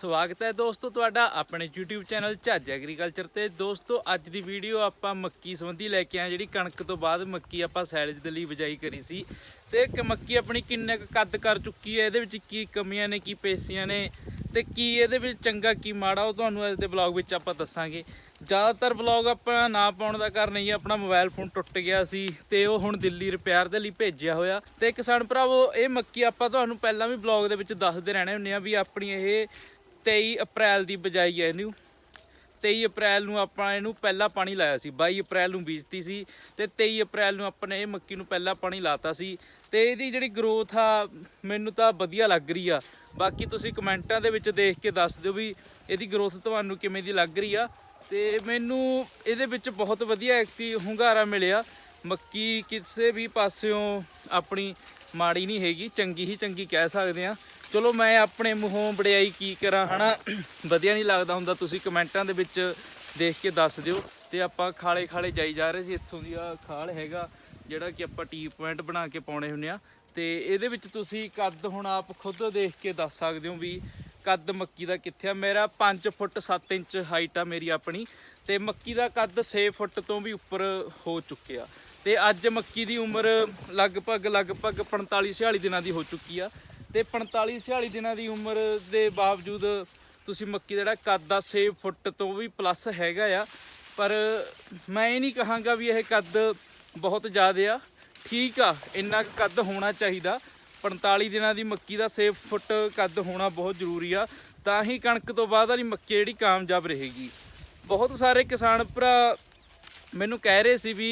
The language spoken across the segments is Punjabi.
ਸਵਾਗਤ ਹੈ ਦੋਸਤੋ ਤੁਹਾਡਾ ਆਪਣੇ YouTube ਚੈਨਲ ਝੱਜ ਐਗਰੀਕਲਚਰ ਤੇ। ਦੋਸਤੋ, ਅੱਜ ਦੀ ਵੀਡੀਓ ਆਪਾਂ ਮੱਕੀ ਸੰਬੰਧੀ ਲੈ ਕੇ ਆਏ ਜਿਹੜੀ ਕਣਕ ਤੋਂ ਬਾਅਦ ਮੱਕੀ ਆਪਾਂ ਸੈਲਜ ਦੇ ਲਈ ਬਿਜਾਈ ਕਰੀ ਸੀ। ਤੇ ਕਿ ਮੱਕੀ ਆਪਣੀ ਕਿੰਨੇ ਕੁ ਕੱਦ ਕਰ ਚੁੱਕੀ ਹੈ, ਇਹਦੇ ਵਿੱਚ ਕੀ ਕਮੀਆਂ ਨੇ, ਕੀ ਪੇਸੀਆਂ ਨੇ, ਤੇ ਕੀ ਇਹਦੇ ਵਿੱਚ ਚੰਗਾ, ਕੀ ਮਾੜਾ, ਉਹ ਤੁਹਾਨੂੰ ਅੱਜ ਦੇ ਬਲੌਗ ਵਿੱਚ ਆਪਾਂ ਦੱਸਾਂਗੇ। ਜ਼ਿਆਦਾਤਰ ਬਲੌਗ ਆਪਣਾ ਨਾ ਪਾਉਣ ਦਾ ਕਾਰਨ ਇਹ ਆਪਣਾ ਮੋਬਾਈਲ ਫੋਨ ਟੁੱਟ ਗਿਆ ਸੀ ਤੇ ਉਹ ਹੁਣ ਦਿੱਲੀ ਰਿਪੇਅਰ ਦੇ ਲਈ ਭੇਜਿਆ ਹੋਇਆ। ਤੇ ਕਿਸਾਨ ਭਰਾਵੋ, ਇਹ ਮੱਕੀ ਆਪਾਂ ਤੁਹਾਨੂੰ ਪਹਿਲਾਂ ਵੀ ਬਲੌਗ ਦੇ ਵਿੱਚ ਦੱਸਦੇ ਰਹਿਣੇ ਹੁੰਦੇ ਆ ਵੀ ਆਪਣੀ ਇਹ 23 ਅਪ੍ਰੈਲ ਦੀ ਬਜਾਈ ਹੈ ਇਹਨੂੰ। 23 ਅਪ੍ਰੈਲ ਨੂੰ ਆਪਾਂ ਇਹਨੂੰ ਪਹਿਲਾ ਪਾਣੀ ਲਾਇਆ ਸੀ। 22 ਅਪ੍ਰੈਲ ਨੂੰ ਬੀਜਤੀ ਸੀ ਤੇ 23 ਅਪ੍ਰੈਲ ਨੂੰ ਆਪਾਂ ਇਹ ਮੱਕੀ ਨੂੰ ਪਹਿਲਾ ਪਾਣੀ ਲਾਤਾ ਸੀ। ਤੇ ਇਹਦੀ ਜਿਹੜੀ ਗਰੋਥ ਆ, ਮੈਨੂੰ ਤਾਂ ਵਧੀਆ ਲੱਗ ਰਹੀ ਆ। ਬਾਕੀ ਤੁਸੀਂ ਕਮੈਂਟਾਂ ਦੇ ਵਿੱਚ ਦੇਖ ਕੇ ਦੱਸ ਦਿਓ ਵੀ ਇਹਦੀ ਗਰੋਥ ਤੁਹਾਨੂੰ ਕਿਵੇਂ ਦੀ ਲੱਗ ਰਹੀ ਆ। ਤੇ ਮੈਨੂੰ ਇਹਦੇ ਵਿੱਚ ਬਹੁਤ ਵਧੀਆ ਐਕਟੀ ਹੁੰਗਾਰਾ ਮਿਲਿਆ। ਮੱਕੀ ਕਿਸੇ ਵੀ ਪਾਸਿਓਂ ਆਪਣੀ ਮਾੜੀ ਨਹੀਂ ਹੈਗੀ, ਚੰਗੀ ਹੀ ਚੰਗੀ ਕਹਿ ਸਕਦੇ ਆ। ਚਲੋ ਮੈਂ ਆਪਣੇ ਮੂੰਹੋਂ ਬੜਿਆਈ ਕੀ ਕਰਾਂ, ਹਨਾ? ਵਧੀਆ ਨਹੀਂ ਲੱਗਦਾ ਹੁੰਦਾ, ਤੁਸੀਂ ਕਮੈਂਟਾਂ ਦੇ ਵਿੱਚ ਦੇਖ ਕੇ ਦੱਸ ਦਿਓ। ਤੇ ਆਪਾਂ ਖਾਲੇ ਖਾਲੇ ਜਾਈ ਜਾ ਰਹੇ ਸੀ, ਇੱਥੋਂ ਦੀ ਆ ਖਾਲ ਹੈਗਾ, ਜਿਹੜਾ ਕਿ ਆਪਾਂ ਟੀ ਪੁਆਇੰਟ ਬਣਾ ਕੇ ਪਾਉਣੇ ਹੁੰਦੇ ਆ। ਤੇ ਇਹਦੇ ਵਿੱਚ ਤੁਸੀਂ ਕੱਦ ਹੁਣ ਆਪ ਖੁਦ ਦੇਖ ਕੇ ਦੱਸ ਸਕਦੇ ਹੋ ਵੀ ਕੱਦ ਮੱਕੀ ਦਾ ਕਿੱਥੇ ਆ। ਮੇਰਾ 5 ਫੁੱਟ 7 ਇੰਚ ਹਾਈਟ ਆ ਮੇਰੀ ਆਪਣੀ, ਤੇ ਮੱਕੀ ਦਾ ਕੱਦ 6 ਫੁੱਟ ਤੋਂ ਵੀ ਉੱਪਰ ਹੋ ਚੁੱਕਿਆ। ਤੇ ਅੱਜ ਮੱਕੀ ਦੀ ਉਮਰ ਲਗਭਗ ਲਗਭਗ 45 46 ਦਿਨਾਂ ਦੀ ਹੋ ਚੁੱਕੀ ਆ। ਤੇ 45 46 ਦਿਨਾਂ ਦੀ ਉਮਰ ਦੇ ਬਾਵਜੂਦ ਤੁਸੀਂ ਮੱਕੀ ਦਾ ਜਿਹੜਾ ਕੱਦ ਆ 6 ਫੁੱਟ ਤੋਂ ਵੀ ਪਲੱਸ ਹੈਗਾ ਆ। ਪਰ ਮੈਂ ਇਹ ਨਹੀਂ ਕਹਾਂਗਾ ਵੀ ਇਹ ਕੱਦ ਬਹੁਤ ਜ਼ਿਆਦਾ ਆ। ਠੀਕ ਆ, ਇੰਨਾ ਕੱਦ ਹੋਣਾ ਚਾਹੀਦਾ। 45 ਦਿਨਾਂ ਦੀ ਮੱਕੀ ਦਾ 6 ਫੁੱਟ ਕੱਦ ਹੋਣਾ ਬਹੁਤ ਜ਼ਰੂਰੀ ਆ। ਤਾਂ ਹੀ ਕਣਕ ਤੋਂ ਬਾਅਦ ਵਾਲੀ ਮੱਕੀ ਜਿਹੜੀ ਕਾਮਯਾਬ ਰਹੇਗੀ। ਬਹੁਤ ਸਾਰੇ ਕਿਸਾਨ ਭਰਾ ਮੈਨੂੰ ਕਹਿ ਰਹੇ ਸੀ ਵੀ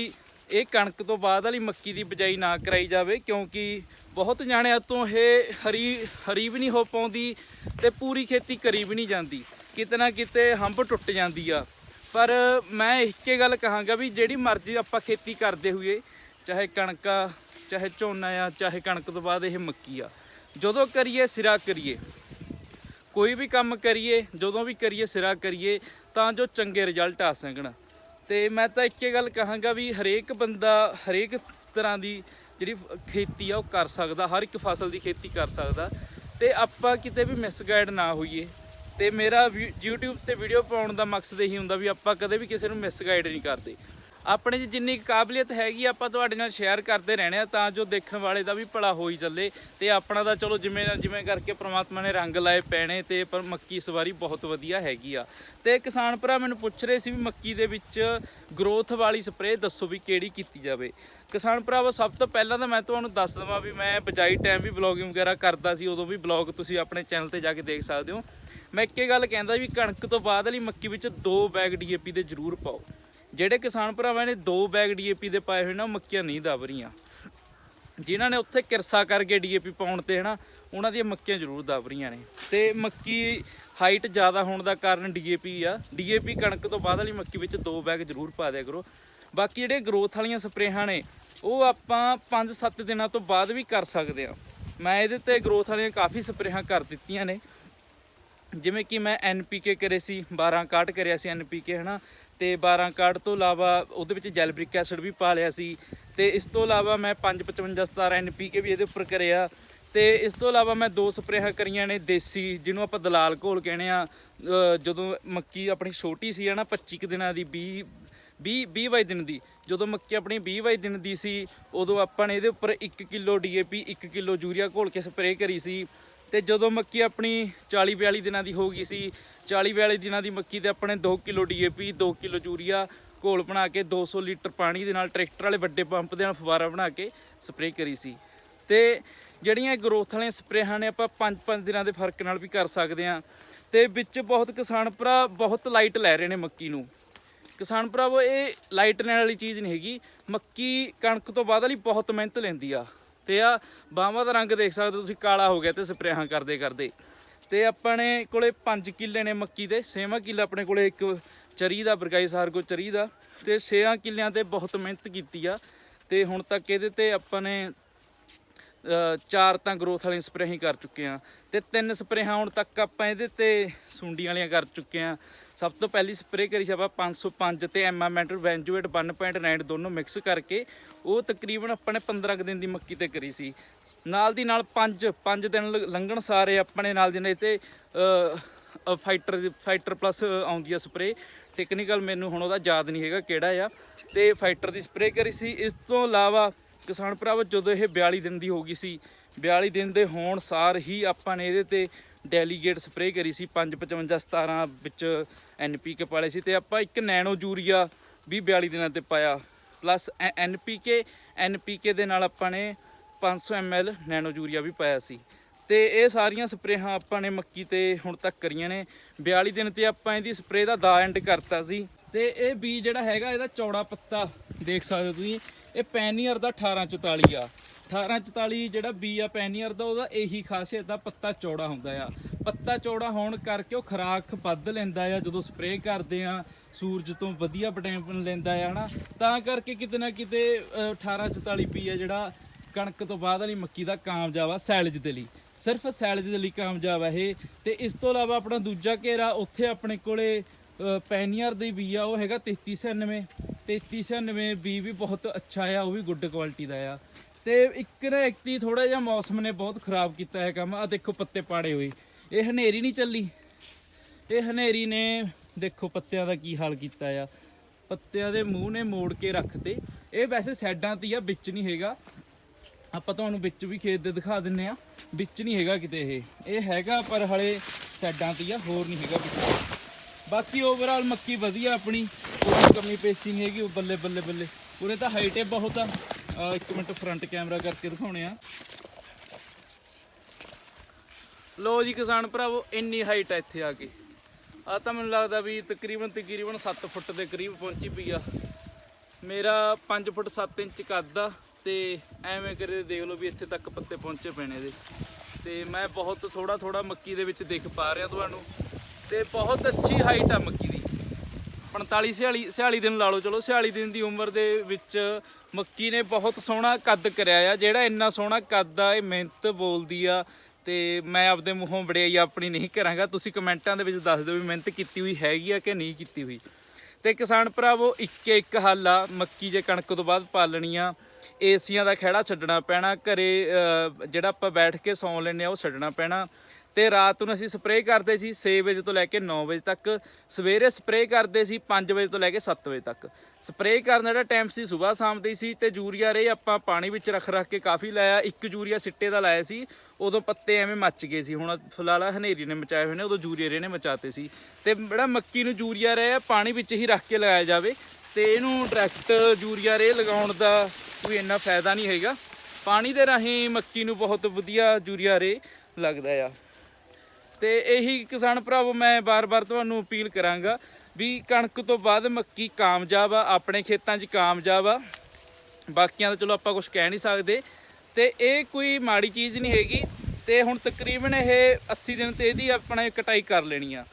ਇਹ ਕਣਕ ਤੋਂ ਬਾਅਦ ਵਾਲੀ ਮੱਕੀ ਦੀ ਬਿਜਾਈ ਨਾ ਕਰਾਈ ਜਾਵੇ, ਕਿਉਂਕਿ ਬਹੁਤ ਜਾਣਿਆਂ ਤੋਂ ਇਹ ਹਰੀ ਹਰੀ ਵੀ ਨਹੀਂ ਹੋ ਪਾਉਂਦੀ ਤੇ ਪੂਰੀ ਖੇਤੀ ਕਰੀ ਵੀ ਨਹੀਂ ਜਾਂਦੀ। ਕਿਤੇ ਨਾ ਕਿਤੇ ਹੰਬ ਟੁੱਟ ਜਾਂਦੀ ਆ। ਪਰ ਮੈਂ ਇੱਕੇ ਗੱਲ ਕਹਾਂਗਾ ਵੀ ਜਿਹੜੀ ਮਰਜ਼ੀ ਆਪਾਂ ਖੇਤੀ ਕਰਦੇ ਹੋਈਏ, ਚਾਹੇ ਕਣਕ ਆ, ਚਾਹੇ ਝੋਨਾ ਆ, ਚਾਹੇ ਕਣਕ ਤੋਂ ਬਾਅਦ ਇਹ ਮੱਕੀ ਆ, ਜਦੋਂ ਕਰੀਏ ਸਿਰਾ ਕਰੀਏ। ਕੋਈ ਵੀ ਕੰਮ ਕਰੀਏ, ਜਦੋਂ ਵੀ ਕਰੀਏ ਸਿਰਾ ਕਰੀਏ, ਤਾਂ ਜੋ ਚੰਗੇ ਰਿਜ਼ਲਟ ਆ ਸਕਣ। ਤੇ ਮੈਂ ਤਾਂ ਇੱਕੇ ਗੱਲ ਕਹਾਂਗਾ ਵੀ ਹਰੇਕ ਬੰਦਾ ਹਰੇਕ ਤਰ੍ਹਾਂ ਦੀ ਜਿਹੜੀ ਖੇਤੀ ਆ ਉਹ ਕਰ ਸਕਦਾ, ਹਰ ਇੱਕ ਫਸਲ ਦੀ ਖੇਤੀ ਕਰ ਸਕਦਾ। ਤੇ ਆਪਾਂ ਕਿਤੇ ਵੀ ਮਿਸਗਾਈਡ ਨਾ ਹੋਈਏ। ਤੇ ਮੇਰਾ ਵੀ- YouTube ਤੇ ਵੀਡੀਓ ਪਾਉਣ ਦਾ ਮਕਸਦ ਇਹੀ ਹੁੰਦਾ ਵੀ ਆਪਾਂ ਕਦੇ ਵੀ ਕਿਸੇ ਨੂੰ ਮਿਸਗਾਈਡ ਨਹੀਂ ਕਰਦੇ। ਆਪਣੇ 'ਚ ਜਿੰਨੀ ਕੁ ਕਾਬਲੀਅਤ ਹੈਗੀ ਆਪਾਂ ਤੁਹਾਡੇ ਨਾਲ ਸ਼ੇਅਰ ਕਰਦੇ ਰਹਿਣੇ ਆ, ਤਾਂ ਜੋ ਦੇਖਣ ਵਾਲੇ ਦਾ ਵੀ ਭਲਾ ਹੋ ਹੀ ਚੱਲੇ ਤੇ ਆਪਣਾ ਤਾਂ ਚਲੋ ਜਿਵੇਂ ਜਿਵੇਂ ਕਰਕੇ ਪ੍ਰਮਾਤਮਾ ਨੇ ਰੰਗ ਲਾਏ ਪੈਣੇ ਤੇ ਪਰ ਮੱਕੀ ਇਸ ਵਾਰੀ ਬਹੁਤ ਵਧੀਆ ਹੈਗੀ ਆ। ਤੇ ਕਿਸਾਨ ਭਰਾ ਮੈਨੂੰ ਪੁੱਛ ਰਹੇ ਸੀ ਵੀ ਮੱਕੀ ਦੇ ਵਿੱਚ ਗਰੋਥ ਵਾਲੀ ਸਪਰੇਅ ਦੱਸੋ ਵੀ ਕਿਹੜੀ ਕੀਤੀ ਜਾਵੇ। ਕਿਸਾਨ ਭਰਾਵੋ, ਸਭ ਤੋਂ ਪਹਿਲਾਂ ਤਾਂ ਮੈਂ ਤੁਹਾਨੂੰ ਦੱਸ ਦਵਾਂ ਵੀ ਮੈਂ ਬਜਾਈ ਟਾਈਮ ਵੀ ਵਲੌਗਿੰਗ ਵਗੈਰਾ ਕਰਦਾ ਸੀ, ਉਦੋਂ ਵੀ ਵਲੌਗ ਤੁਸੀਂ ਆਪਣੇ ਚੈਨਲ ਤੇ ਜਾ ਕੇ ਦੇਖ ਸਕਦੇ ਹੋ। ਮੈਂ ਇੱਕੇ ਗੱਲ ਕਹਿੰਦਾ ਵੀ ਕਣਕ ਤੋਂ ਬਾਅਦ ਵਾਲੀ ਮੱਕੀ ਵਿੱਚ ਦੋ ਬੈਗ ਡੀਏਪੀ ਦੇ ਜ਼ਰੂਰ ਪਾਓ। ਜਿਹੜੇ ਕਿਸਾਨ ਭਰਾਵਾਂ ਨੇ ਦੋ ਬੈਗ ਡੀਏਪੀ ਦੇ ਪਾਏ ਹੋਏ ਨਾ, ਉਹ ਮੱਕੀਆਂ ਨਹੀਂ ਦਬ ਰਹੀਆਂ। ਜਿਨ੍ਹਾਂ ਨੇ ਉੱਥੇ ਕਿਰਸਾ ਕਰਕੇ ਡੀਏਪੀ ਪਾਉਣ ਤੇ, ਹਨਾ, ਉਹਨਾਂ ਦੀਆਂ ਮੱਕੀਆਂ ਜ਼ਰੂਰ ਦਬ ਰਹੀਆਂ ਨੇ। ਤੇ ਮੱਕੀ ਹਾਈਟ ਜ਼ਿਆਦਾ ਹੋਣ ਦਾ ਕਾਰਨ ਡੀਏਪੀ ਆ। ਡੀਏਪੀ ਕਣਕ ਤੋਂ ਬਾਅਦ ਵਾਲੀ ਮੱਕੀ ਵਿੱਚ ਦੋ ਬੈਗ ਜ਼ਰੂਰ ਪਾ ਦਿਆ ਕਰੋ। ਬਾਕੀ ਜਿਹੜੇ ਗਰੋਥ ਵਾਲੀਆਂ ਸਪਰੇਹਾਂ ਨੇ, ਉਹ ਆਪਾਂ 5-7 ਦਿਨਾਂ ਤੋਂ ਬਾਅਦ ਵੀ ਕਰ ਸਕਦੇ ਆ ਮੈਂ ਇਹਦੇ ਤੇ ਗਰੋਥ ਵਾਲੀਆਂ ਕਾਫੀ ਸਪਰੇਹਾਂ ਕਰ ਦਿੱਤੀਆਂ ਨੇ। ਜਿਵੇਂ ਕਿ ਮੈਂ ਐਨਪੀਕੇ ਕਰੇ ਸੀ 12 ਕਾਟ ਕਰਿਆ ਸੀ ਐਨਪੀਕੇ ਹਨਾ। ਤੇ 12 ਕਾਟ ਤੋਂ ਇਲਾਵਾ ਉਹਦੇ ਵਿੱਚ ਜੈਲਬ੍ਰਿਕ ਐਸਿਡ ਵੀ ਪਾ ਲਿਆ ਸੀ। ਤੇ ਇਸ ਤੋਂ ਇਲਾਵਾ ਮੈਂ 555 17 ਐਨਪੀਕੇ ਵੀ ਇਹਦੇ ਉੱਪਰ ਕਰਿਆ। ਤੇ ਇਸ ਤੋਂ ਇਲਾਵਾ ਮੈਂ ਦੋ ਸਪਰੇਹਾਂ ਕਰੀਆਂ ਨੇ ਦੇਸੀ, ਜਿਹਨੂੰ ਆਪਾਂ ਦਲਾਲ ਘੋਲ ਕਹਿੰਦੇ ਆ ਜਦੋਂ ਮੱਕੀ ਆਪਣੀ ਛੋਟੀ ਸੀ ਹਨਾ 25 ਕੁ ਦਿਨਾਂ ਦੀ 20 20 20 22 ਦਿਨ ਦੀ, ਜਦੋਂ ਮੱਕੀ ਆਪਣੀ 20 22 ਦਿਨ ਦੀ ਸੀ, ਉਦੋਂ ਆਪਾਂ ਨੇ ਇਹਦੇ ਉੱਪਰ 1 ਕਿਲੋ ਡੀਏਪੀ 1 ਕਿਲੋ ਯੂਰੀਆ ਘੋਲ ਕੇ ਸਪਰੇਅ ਕਰੀ ਸੀ। ਤੇ ਜਦੋਂ ਮੱਕੀ ਆਪਣੀ 40 42 ਦਿਨਾਂ ਦੀ ਹੋ ਗਈ ਸੀ 40 42 ਦਿਨਾਂ ਦੀ ਮੱਕੀ ਤੇ ਆਪਣੇ 2 ਕਿਲੋ ਡੀਏਪੀ 2 ਕਿਲੋ ਯੂਰੀਆ ਘੋਲ ਬਣਾ ਕੇ 200 ਲੀਟਰ ਪਾਣੀ ਦੇ ਨਾਲ ਟਰੈਕਟਰ ਵਾਲੇ ਵੱਡੇ ਪੰਪ ਦੇ ਨਾਲ ਫੁਵਾਰਾ ਬਣਾ ਕੇ ਸਪਰੇਅ ਕਰੀ ਸੀ। ਤੇ ਜਿਹੜੀਆਂ ਗਰੋਥ ਵਾਲੀਆਂ ਸਪਰੇਹਾਂ ਨੇ ਆਪਾਂ 5-5 ਦਿਨਾਂ ਦੇ ਫ਼ਰਕ ਨਾਲ ਵੀ ਕਰ ਸਕਦੇ ਹਾਂ। ਤੇ ਵਿੱਚ ਬਹੁਤ ਕਿਸਾਨ ਭਰਾ ਬਹੁਤ ਲਾਈਟ ਲੈ ਰਹੇ ਨੇ ਮੱਕੀ ਨੂੰ। ਕਿਸਾਨ ਭਰਾਵੋ, ਇਹ ਲਾਈਟ ਲੈਣ ਵਾਲੀ ਚੀਜ਼ ਨਹੀਂ ਹੈਗੀ। ਮੱਕੀ ਕਣਕ ਤੋਂ ਬਾਅਦ ਵਾਲੀ ਬਹੁਤ ਮਿਹਨਤ ਲੈਂਦੀ ਆ। ਤੇ ਆ ਬਾਹਾਂ ਦਾ ਰੰਗ ਦੇਖ ਸਕਦੇ ਹੋ ਤੁਸੀਂ, ਕਾਲਾ ਹੋ ਗਿਆ ਤੇ ਸਪਰੇਹਾਂ ਕਰਦੇ ਕਰਦੇ। ਤੇ ਆਪਣੇ ਕੋਲੇ 5 ਕਿੱਲੇ ਨੇ ਮੱਕੀ ਦੇ 6 ਕਿੱਲੇ ਆਪਣੇ ਕੋਲੇ ਇੱਕ ਚਰੀ ਦਾ ਬਰਗਾਈ ਸਾਰ ਸਾਰਗੋ ਚਰੀ ਦਾ। ਤੇ 6 ਕਿੱਲਿਆਂ ਤੇ ਬਹੁਤ ਮਿਹਨਤ ਕੀਤੀ ਆ। ਤੇ ਹੁਣ ਤੱਕ ਇਹਦੇ ਤੇ ਆਪਾਂ ਨੇ ਚਾਰ ਤਾਂ ਗਰੋਥ ਵਾਲੀਆਂ ਸਪਰੇਹਾਂ ਕਰ ਚੁੱਕੇ ਆ। ਤੇ ਤਿੰਨ ਸਪਰੇਹਾਂ ਹੁਣ ਤੱਕ ਆਪਾਂ ਇਹਦੇ ਤੇ ਸੁੰਡੀਆਂ ਵਾਲੀਆਂ ਕਰ ਚੁੱਕੇ ਆ। ਸਭ ਤੋਂ ਪਹਿਲੀ ਸਪਰੇਅ ਕਰੀ ਸੀ ਆਪਾਂ 505 ਤੇ ਐਮਾਮੈਂਟਰ ਵੈਂਜੂਏਟ 1.9 ਦੋਨੋਂ ਮਿਕਸ ਕਰਕੇ, ਉਹ ਤਕਰੀਬਨ ਆਪਾਂ ਨੇ 15 ਕੁ ਦਿਨ ਦੀ ਮੱਕੀ ਤੇ ਕਰੀ ਸੀ। ਨਾਲ ਦੀ ਨਾਲ 5 5 ਦਿਨ ਲ- ਲੰਘਣ ਸਾਰੇ ਆਪਣੇ ਨਾਲ ਦੀ ਨਾਲ ਤੇ ਫਾਈਟਰ ਫਾਈਟਰ ਪਲੱਸ ਆਉਂਦੀ ਆ ਸਪਰੇ ਟੈਕਨੀਕਲ ਮੈਨੂੰ ਹੁਣ ਉਹਦਾ ਯਾਦ ਨਹੀਂ ਹੈਗਾ ਕਿਹੜਾ ਆ। ਤੇ ਫਾਈਟਰ ਦੀ ਸਪਰੇ ਕਰੀ ਸੀ। ਇਸ ਤੋਂ ਇਲਾਵਾ ਕਿਸਾਨ ਭਰਾਵੋ, ਜਦੋਂ ਇਹ 42 ਦਿਨ ਦੀ ਹੋ ਗਈ ਸੀ 42 ਦਿਨ ਦੇ ਹੋਣ ਸਾਰ ਹੀ ਆਪਾਂ ਨੇ ਇਹਦੇ ਤੇ ਡੈਲੀਗੇਟ ਸਪਰੇ ਕਰੀ ਸੀ 555 17 ਵਿੱਚ ਐਨਪੀਕੇ ਪਾਲੇ ਸੀ ਤੇ ਆਪਾਂ ਇੱਕ ਨੈਨੋ ਯੂਰੀਆ ਵੀ 42 ਦਿਨਾਂ ਤੇ ਪਾਇਆ। ਪਲੱਸ ਐਨਪੀਕੇ ਐਨਪੀਕੇ ਦੇ ਨਾਲ ਆਪਾਂ ਨੇ 500 ml ਨੈਨੋ ਯੂਰੀਆ ਵੀ ਪਾਇਆ ਸੀ। ਤੇ ਇਹ ਸਾਰੀਆਂ ਸਪਰੇਹਾਂ ਆਪਾਂ ਨੇ ਮੱਕੀ ਤੇ ਹੁਣ ਤੱਕ ਕਰੀਆਂ ਨੇ। 42 ਦਿਨ ਤੇ ਆਪਾਂ ਇਹਦੀ ਸਪਰੇ ਦਾ ਦਾ ਐਂਡ ਕਰਤਾ ਸੀ। ਤੇ ਇਹ ਬੀਜ ਜਿਹੜਾ ਹੈਗਾ, ਇਹਦਾ ਚੌੜਾ ਪੱਤਾ ਦੇਖ ਸਕਦੇ ਹੋ ਤੁਸੀਂ। ਇਹ ਪੈਨੀਅਰ ਦਾ 1844 ਆ। 1844 ਜਿਹੜਾ ਬੀ ਆ ਪੈਨੀਅਰ ਦਾ ਉਹਦਾ ਇਹੀ ਖਾਸੀਅਤ ਆ ਪੱਤਾ ਚੌੜਾ ਹੁੰਦਾ ਆ। ਪੱਤਾ ਚੌੜਾ ਹੋਣ ਕਰਕੇ ਉਹ ਖਰਾਕ ਵੱਧ ਲੈਂਦਾ ਆ ਜਦੋਂ ਸਪਰੇਅ ਕਰਦੇ ਆ ਸੂਰਜ ਤੋਂ ਵਧੀਆ ਵਿਟਾਮਿਨ ਲੈਂਦਾ ਆ ਹਨਾ? ਤਾਂ ਕਰਕੇ ਕਿਤੇ ਨਾ ਕਿਤੇ ਅ, 1844 ਬੀ ਆ ਜਿਹੜਾ ਕਣਕ ਤੋਂ ਬਾਅਦ ਵਾਲੀ ਮੱਕੀ ਦਾ ਕਾਮਯਾਬ ਆ ਸੈਲਜ ਦੇ ਲਈ। ਸਿਰਫ ਸੈਲਜ ਦੇ ਲਈ ਕਾਮਯਾਬ ਆ ਇਹ। ਤੇ ਇਸ ਤੋਂ ਇਲਾਵਾ ਆਪਣਾ ਦੂਜਾ ਘੇਰਾ ਉੱਥੇ ਆਪਣੇ ਕੋਲੇ ਪੈਨੀਅਰ ਦੀ ਬੀ ਆ ਉਹ ਹੈਗਾ 3399 3399 ਬੀ ਵੀ ਬਹੁਤ ਅੱਛਾ ਆ ਉਹ ਵੀ ਗੁੱਡ ਕੁਆਲਿਟੀ ਦਾ ਆ। ਤੇ ਇੱਕ ਨਾ ਐਕਟੀ ਥੋੜਾ ਜਿਹਾ ਮੌਸਮ ਨੇ ਬਹੁਤ ਖਰਾਬ ਕੀਤਾ ਹੈ ਕੰਮ। ਆ ਦੇਖੋ ਪੱਤੇ ਪਾੜੇ ਹੋਏ। ਇਹ ਹਨੇਰੀ ਨਹੀਂ ਚੱਲੀ। ਇਹ ਹਨੇਰੀ ਨੇ ਦੇਖੋ ਪੱਤਿਆਂ ਦਾ ਕੀ ਹਾਲ ਕੀਤਾ ਆ। ਪੱਤਿਆਂ ਦੇ ਮੂੰਹ ਨੇ ਮੋੜ ਕੇ ਰੱਖਤੇ। ਇਹ ਵੈਸੇ ਸਾਈਡਾਂ ਤੇ ਹੀ ਆ, ਵਿੱਚ ਨਹੀਂ ਹੈਗਾ। ਆਪਾਂ ਤੁਹਾਨੂੰ ਵਿੱਚ ਵੀ ਖੇਤ ਦੇ ਦਿਖਾ ਦਿੰਨੇ ਆ। ਵਿੱਚ ਨਹੀਂ ਹੈਗਾ ਕਿਤੇ ਇਹ। ਇਹ ਹੈਗਾ, ਪਰ ਹਲੇ ਸਾਈਡਾਂ ਤੇ ਹੀ ਆ, ਹੋਰ ਨਹੀਂ ਹੈਗਾ ਵਿੱਚ। ਬਾਕੀ ਓਵਰਆਲ ਮੱਕੀ ਵਧੀਆ ਆਪਣੀ। ਕੋਈ ਕਮੀ ਪੇਸੀ ਨਹੀਂ ਹੈਗੀ, ਉਹ ਬੱਲੇ ਬੱਲੇ ਬੱਲੇ। ਉਰੇ ਤਾਂ ਹਾਈਟ ਹੀ ਬਹੁਤ ਆ। ਆਹ ਇੱਕ ਮਿੰਟ ਫਰੰਟ ਕੈਮਰਾ ਕਰਕੇ ਦਿਖਾਉਣੇ ਆ। ਲੋ ਜੀ ਕਿਸਾਨ ਭਰਾਵੋ, ਇੰਨੀ ਹਾਈਟ ਆ ਇੱਥੇ ਆ ਕੇ। ਆ ਤਾਂ ਮੈਨੂੰ ਲੱਗਦਾ ਵੀ ਤਕਰੀਬਨ ਤਕਰੀਬਨ 7 ਫੁੱਟ ਦੇ ਕਰੀਬ ਪਹੁੰਚੀ ਪਈ ਆ। ਮੇਰਾ 5 ਫੁੱਟ 7 ਇੰਚ ਕੱਦ ਆ ਤੇ ਐਵੇਂ ਕਰੇ ਦੇਖ ਲਓ ਵੀ ਇੱਥੇ ਤੱਕ ਪੱਤੇ ਪਹੁੰਚੇ ਪੈਣੇ ਨੇ ਇਹਦੇ। ਤੇ ਮੈਂ ਬਹੁਤ ਥੋੜਾ ਥੋੜਾ ਮੱਕੀ ਦੇ ਵਿੱਚ ਦਿਖ ਪਾ ਰਿਹਾ ਤੁਹਾਨੂੰ। ਤੇ ਬਹੁਤ ਅੱਛੀ ਹਾਈਟ ਆ ਮੱਕੀ 45 46 46 ਦਿਨ ਲਾ ਲਓ ਚਲੋ 46 ਦਿਨ ਦੀ ਉਮਰ ਦੇ ਵਿੱਚ ਮੱਕੀ ਨੇ ਬਹੁਤ ਸੋਹਣਾ ਕੱਦ ਕਰਿਆ ਆ ਜਿਹੜਾ ਇੰਨਾ ਸੋਹਣਾ ਕੱਦ ਆ ਇਹ ਮਿਹਨਤ ਬੋਲਦੀ ਆ ਤੇ ਮੈਂ ਆਪਦੇ ਮੂੰਹੋਂ ਵਡਿਆਈ ਆਪਣੀ ਨਹੀਂ ਕਰਾਂਗਾ ਤੁਸੀਂ ਕਮੈਂਟਾਂ ਦੇ ਵਿੱਚ ਦੱਸ ਦਿਓ ਵੀ ਮਿਹਨਤ ਕੀਤੀ ਹੋਈ ਹੈਗੀ ਆ ਕਿ ਨਹੀਂ ਕੀਤੀ ਹੋਈ ਤੇ ਕਿਸਾਨ ਭਰਾਵੋ ਇੱਕ ਇੱਕ ਹੱਲ ਆ ਮੱਕੀ ਜੇ ਕਣਕ ਤੋਂ ਬਾਅਦ ਪਾਲਣੀ ਆ ਏਸੀਆਂ ਦਾ ਖਹਿੜਾ ਛੱਡਣਾ ਪੈਣਾ ਘਰੇ ਜਿਹੜਾ ਆਪਾਂ ਬੈਠ ਕੇ ਸੌਂ ਲੈਂਦੇ ਆ ਉਹ ਛੱਡਣਾ ਪੈਣਾ ਤੇ ਰਾਤ ਨੂੰ ਅਸੀਂ ਸਪਰੇਅ ਕਰਦੇ ਸੀ 6 ਵਜੇ ਤੋਂ ਲੈ ਕੇ 9 ਵਜੇ ਤੱਕ। ਸਵੇਰੇ ਸਪਰੇਅ ਕਰਦੇ ਸੀ 5 ਵਜੇ ਤੋਂ ਲੈ ਕੇ 7 ਵਜੇ ਤੱਕ। ਸਪਰੇਅ ਕਰਨ ਦਾ ਜਿਹੜਾ ਟਾਈਮ ਸੀ ਸਵੇਰ ਸ਼ਾਮ ਦੇ ਸੀ ਤੇ ਯੂਰੀਆ ਰੇ ਆਪਾਂ ਪਾਣੀ ਵਿੱਚ ਰੱਖ ਰੱਖ ਕੇ ਕਾਫੀ ਲਾਇਆ। ਇੱਕ ਯੂਰੀਆ ਸਿੱਟੇ ਦਾ ਲਾਇਆ ਸੀ, ਉਦੋਂ ਪੱਤੇ ਐਵੇਂ ਮੱਚ ਗਏ ਸੀ। ਹੁਣ ਫਿਲਹਾਲ ਹਨੇਰੀ ਨੇ ਮਚਾਏ ਹੋਏ ਨੇ, ਉਦੋਂ ਯੂਰੀਆ ਰੇ ਨੇ ਮਚਾਤੇ ਸੀ। ਤੇ ਜਿਹੜਾ ਮੱਕੀ ਨੂੰ ਯੂਰੀਆ ਰੇ ਆ, ਪਾਣੀ ਵਿੱਚ ਹੀ ਰੱਖ ਕੇ ਲਗਾਇਆ ਜਾਵੇ। ਤੇ ਇਹਨੂੰ ਡਾਇਰੈਕਟ ਯੂਰੀਆ ਰੇ ਲਗਾਉਣ ਦਾ ਕੋਈ ਇੰਨਾ ਫਾਇਦਾ ਨਹੀਂ ਹੈਗਾ। ਪਾਣੀ ਦੇ ਰਾਹੀਂ ਮੱਕੀ ਨੂੰ ਬਹੁਤ ਵਧੀਆ ਯੂਰੀਆ ਰੇ ਲੱਗਦਾ ਆ। ਤੇ ਇਹੀ ਕਿਸਾਨ ਭਰਾਵੋ, ਮੈਂ ਬਾਰ-ਬਾਰ ਤੁਹਾਨੂੰ ਅਪੀਲ ਕਰਾਂਗਾ ਵੀ ਕਣਕ ਤੋਂ ਬਾਅਦ ਮੱਕੀ ਕਾਮਯਾਬ ਆ, ਆਪਣੇ ਖੇਤਾਂ 'ਚ ਕਾਮਯਾਬ ਆ। ਬਾਕੀਆਂ ਦਾ ਚਲੋ ਆਪਾਂ ਕੁਝ ਕਹਿ ਨਹੀਂ ਸਕਦੇ। ਤੇ ਇਹ ਕੋਈ ਮਾੜੀ ਚੀਜ਼ ਨਹੀਂ ਹੈਗੀ ਤੇ ਹੁਣ ਤਕਰੀਬਨ ਇਹ 80 ਦਿਨ ਤੇ ਇਹਦੀ ਆਪਣੇ ਕਟਾਈ ਕਰ ਲੈਣੀ ਆ।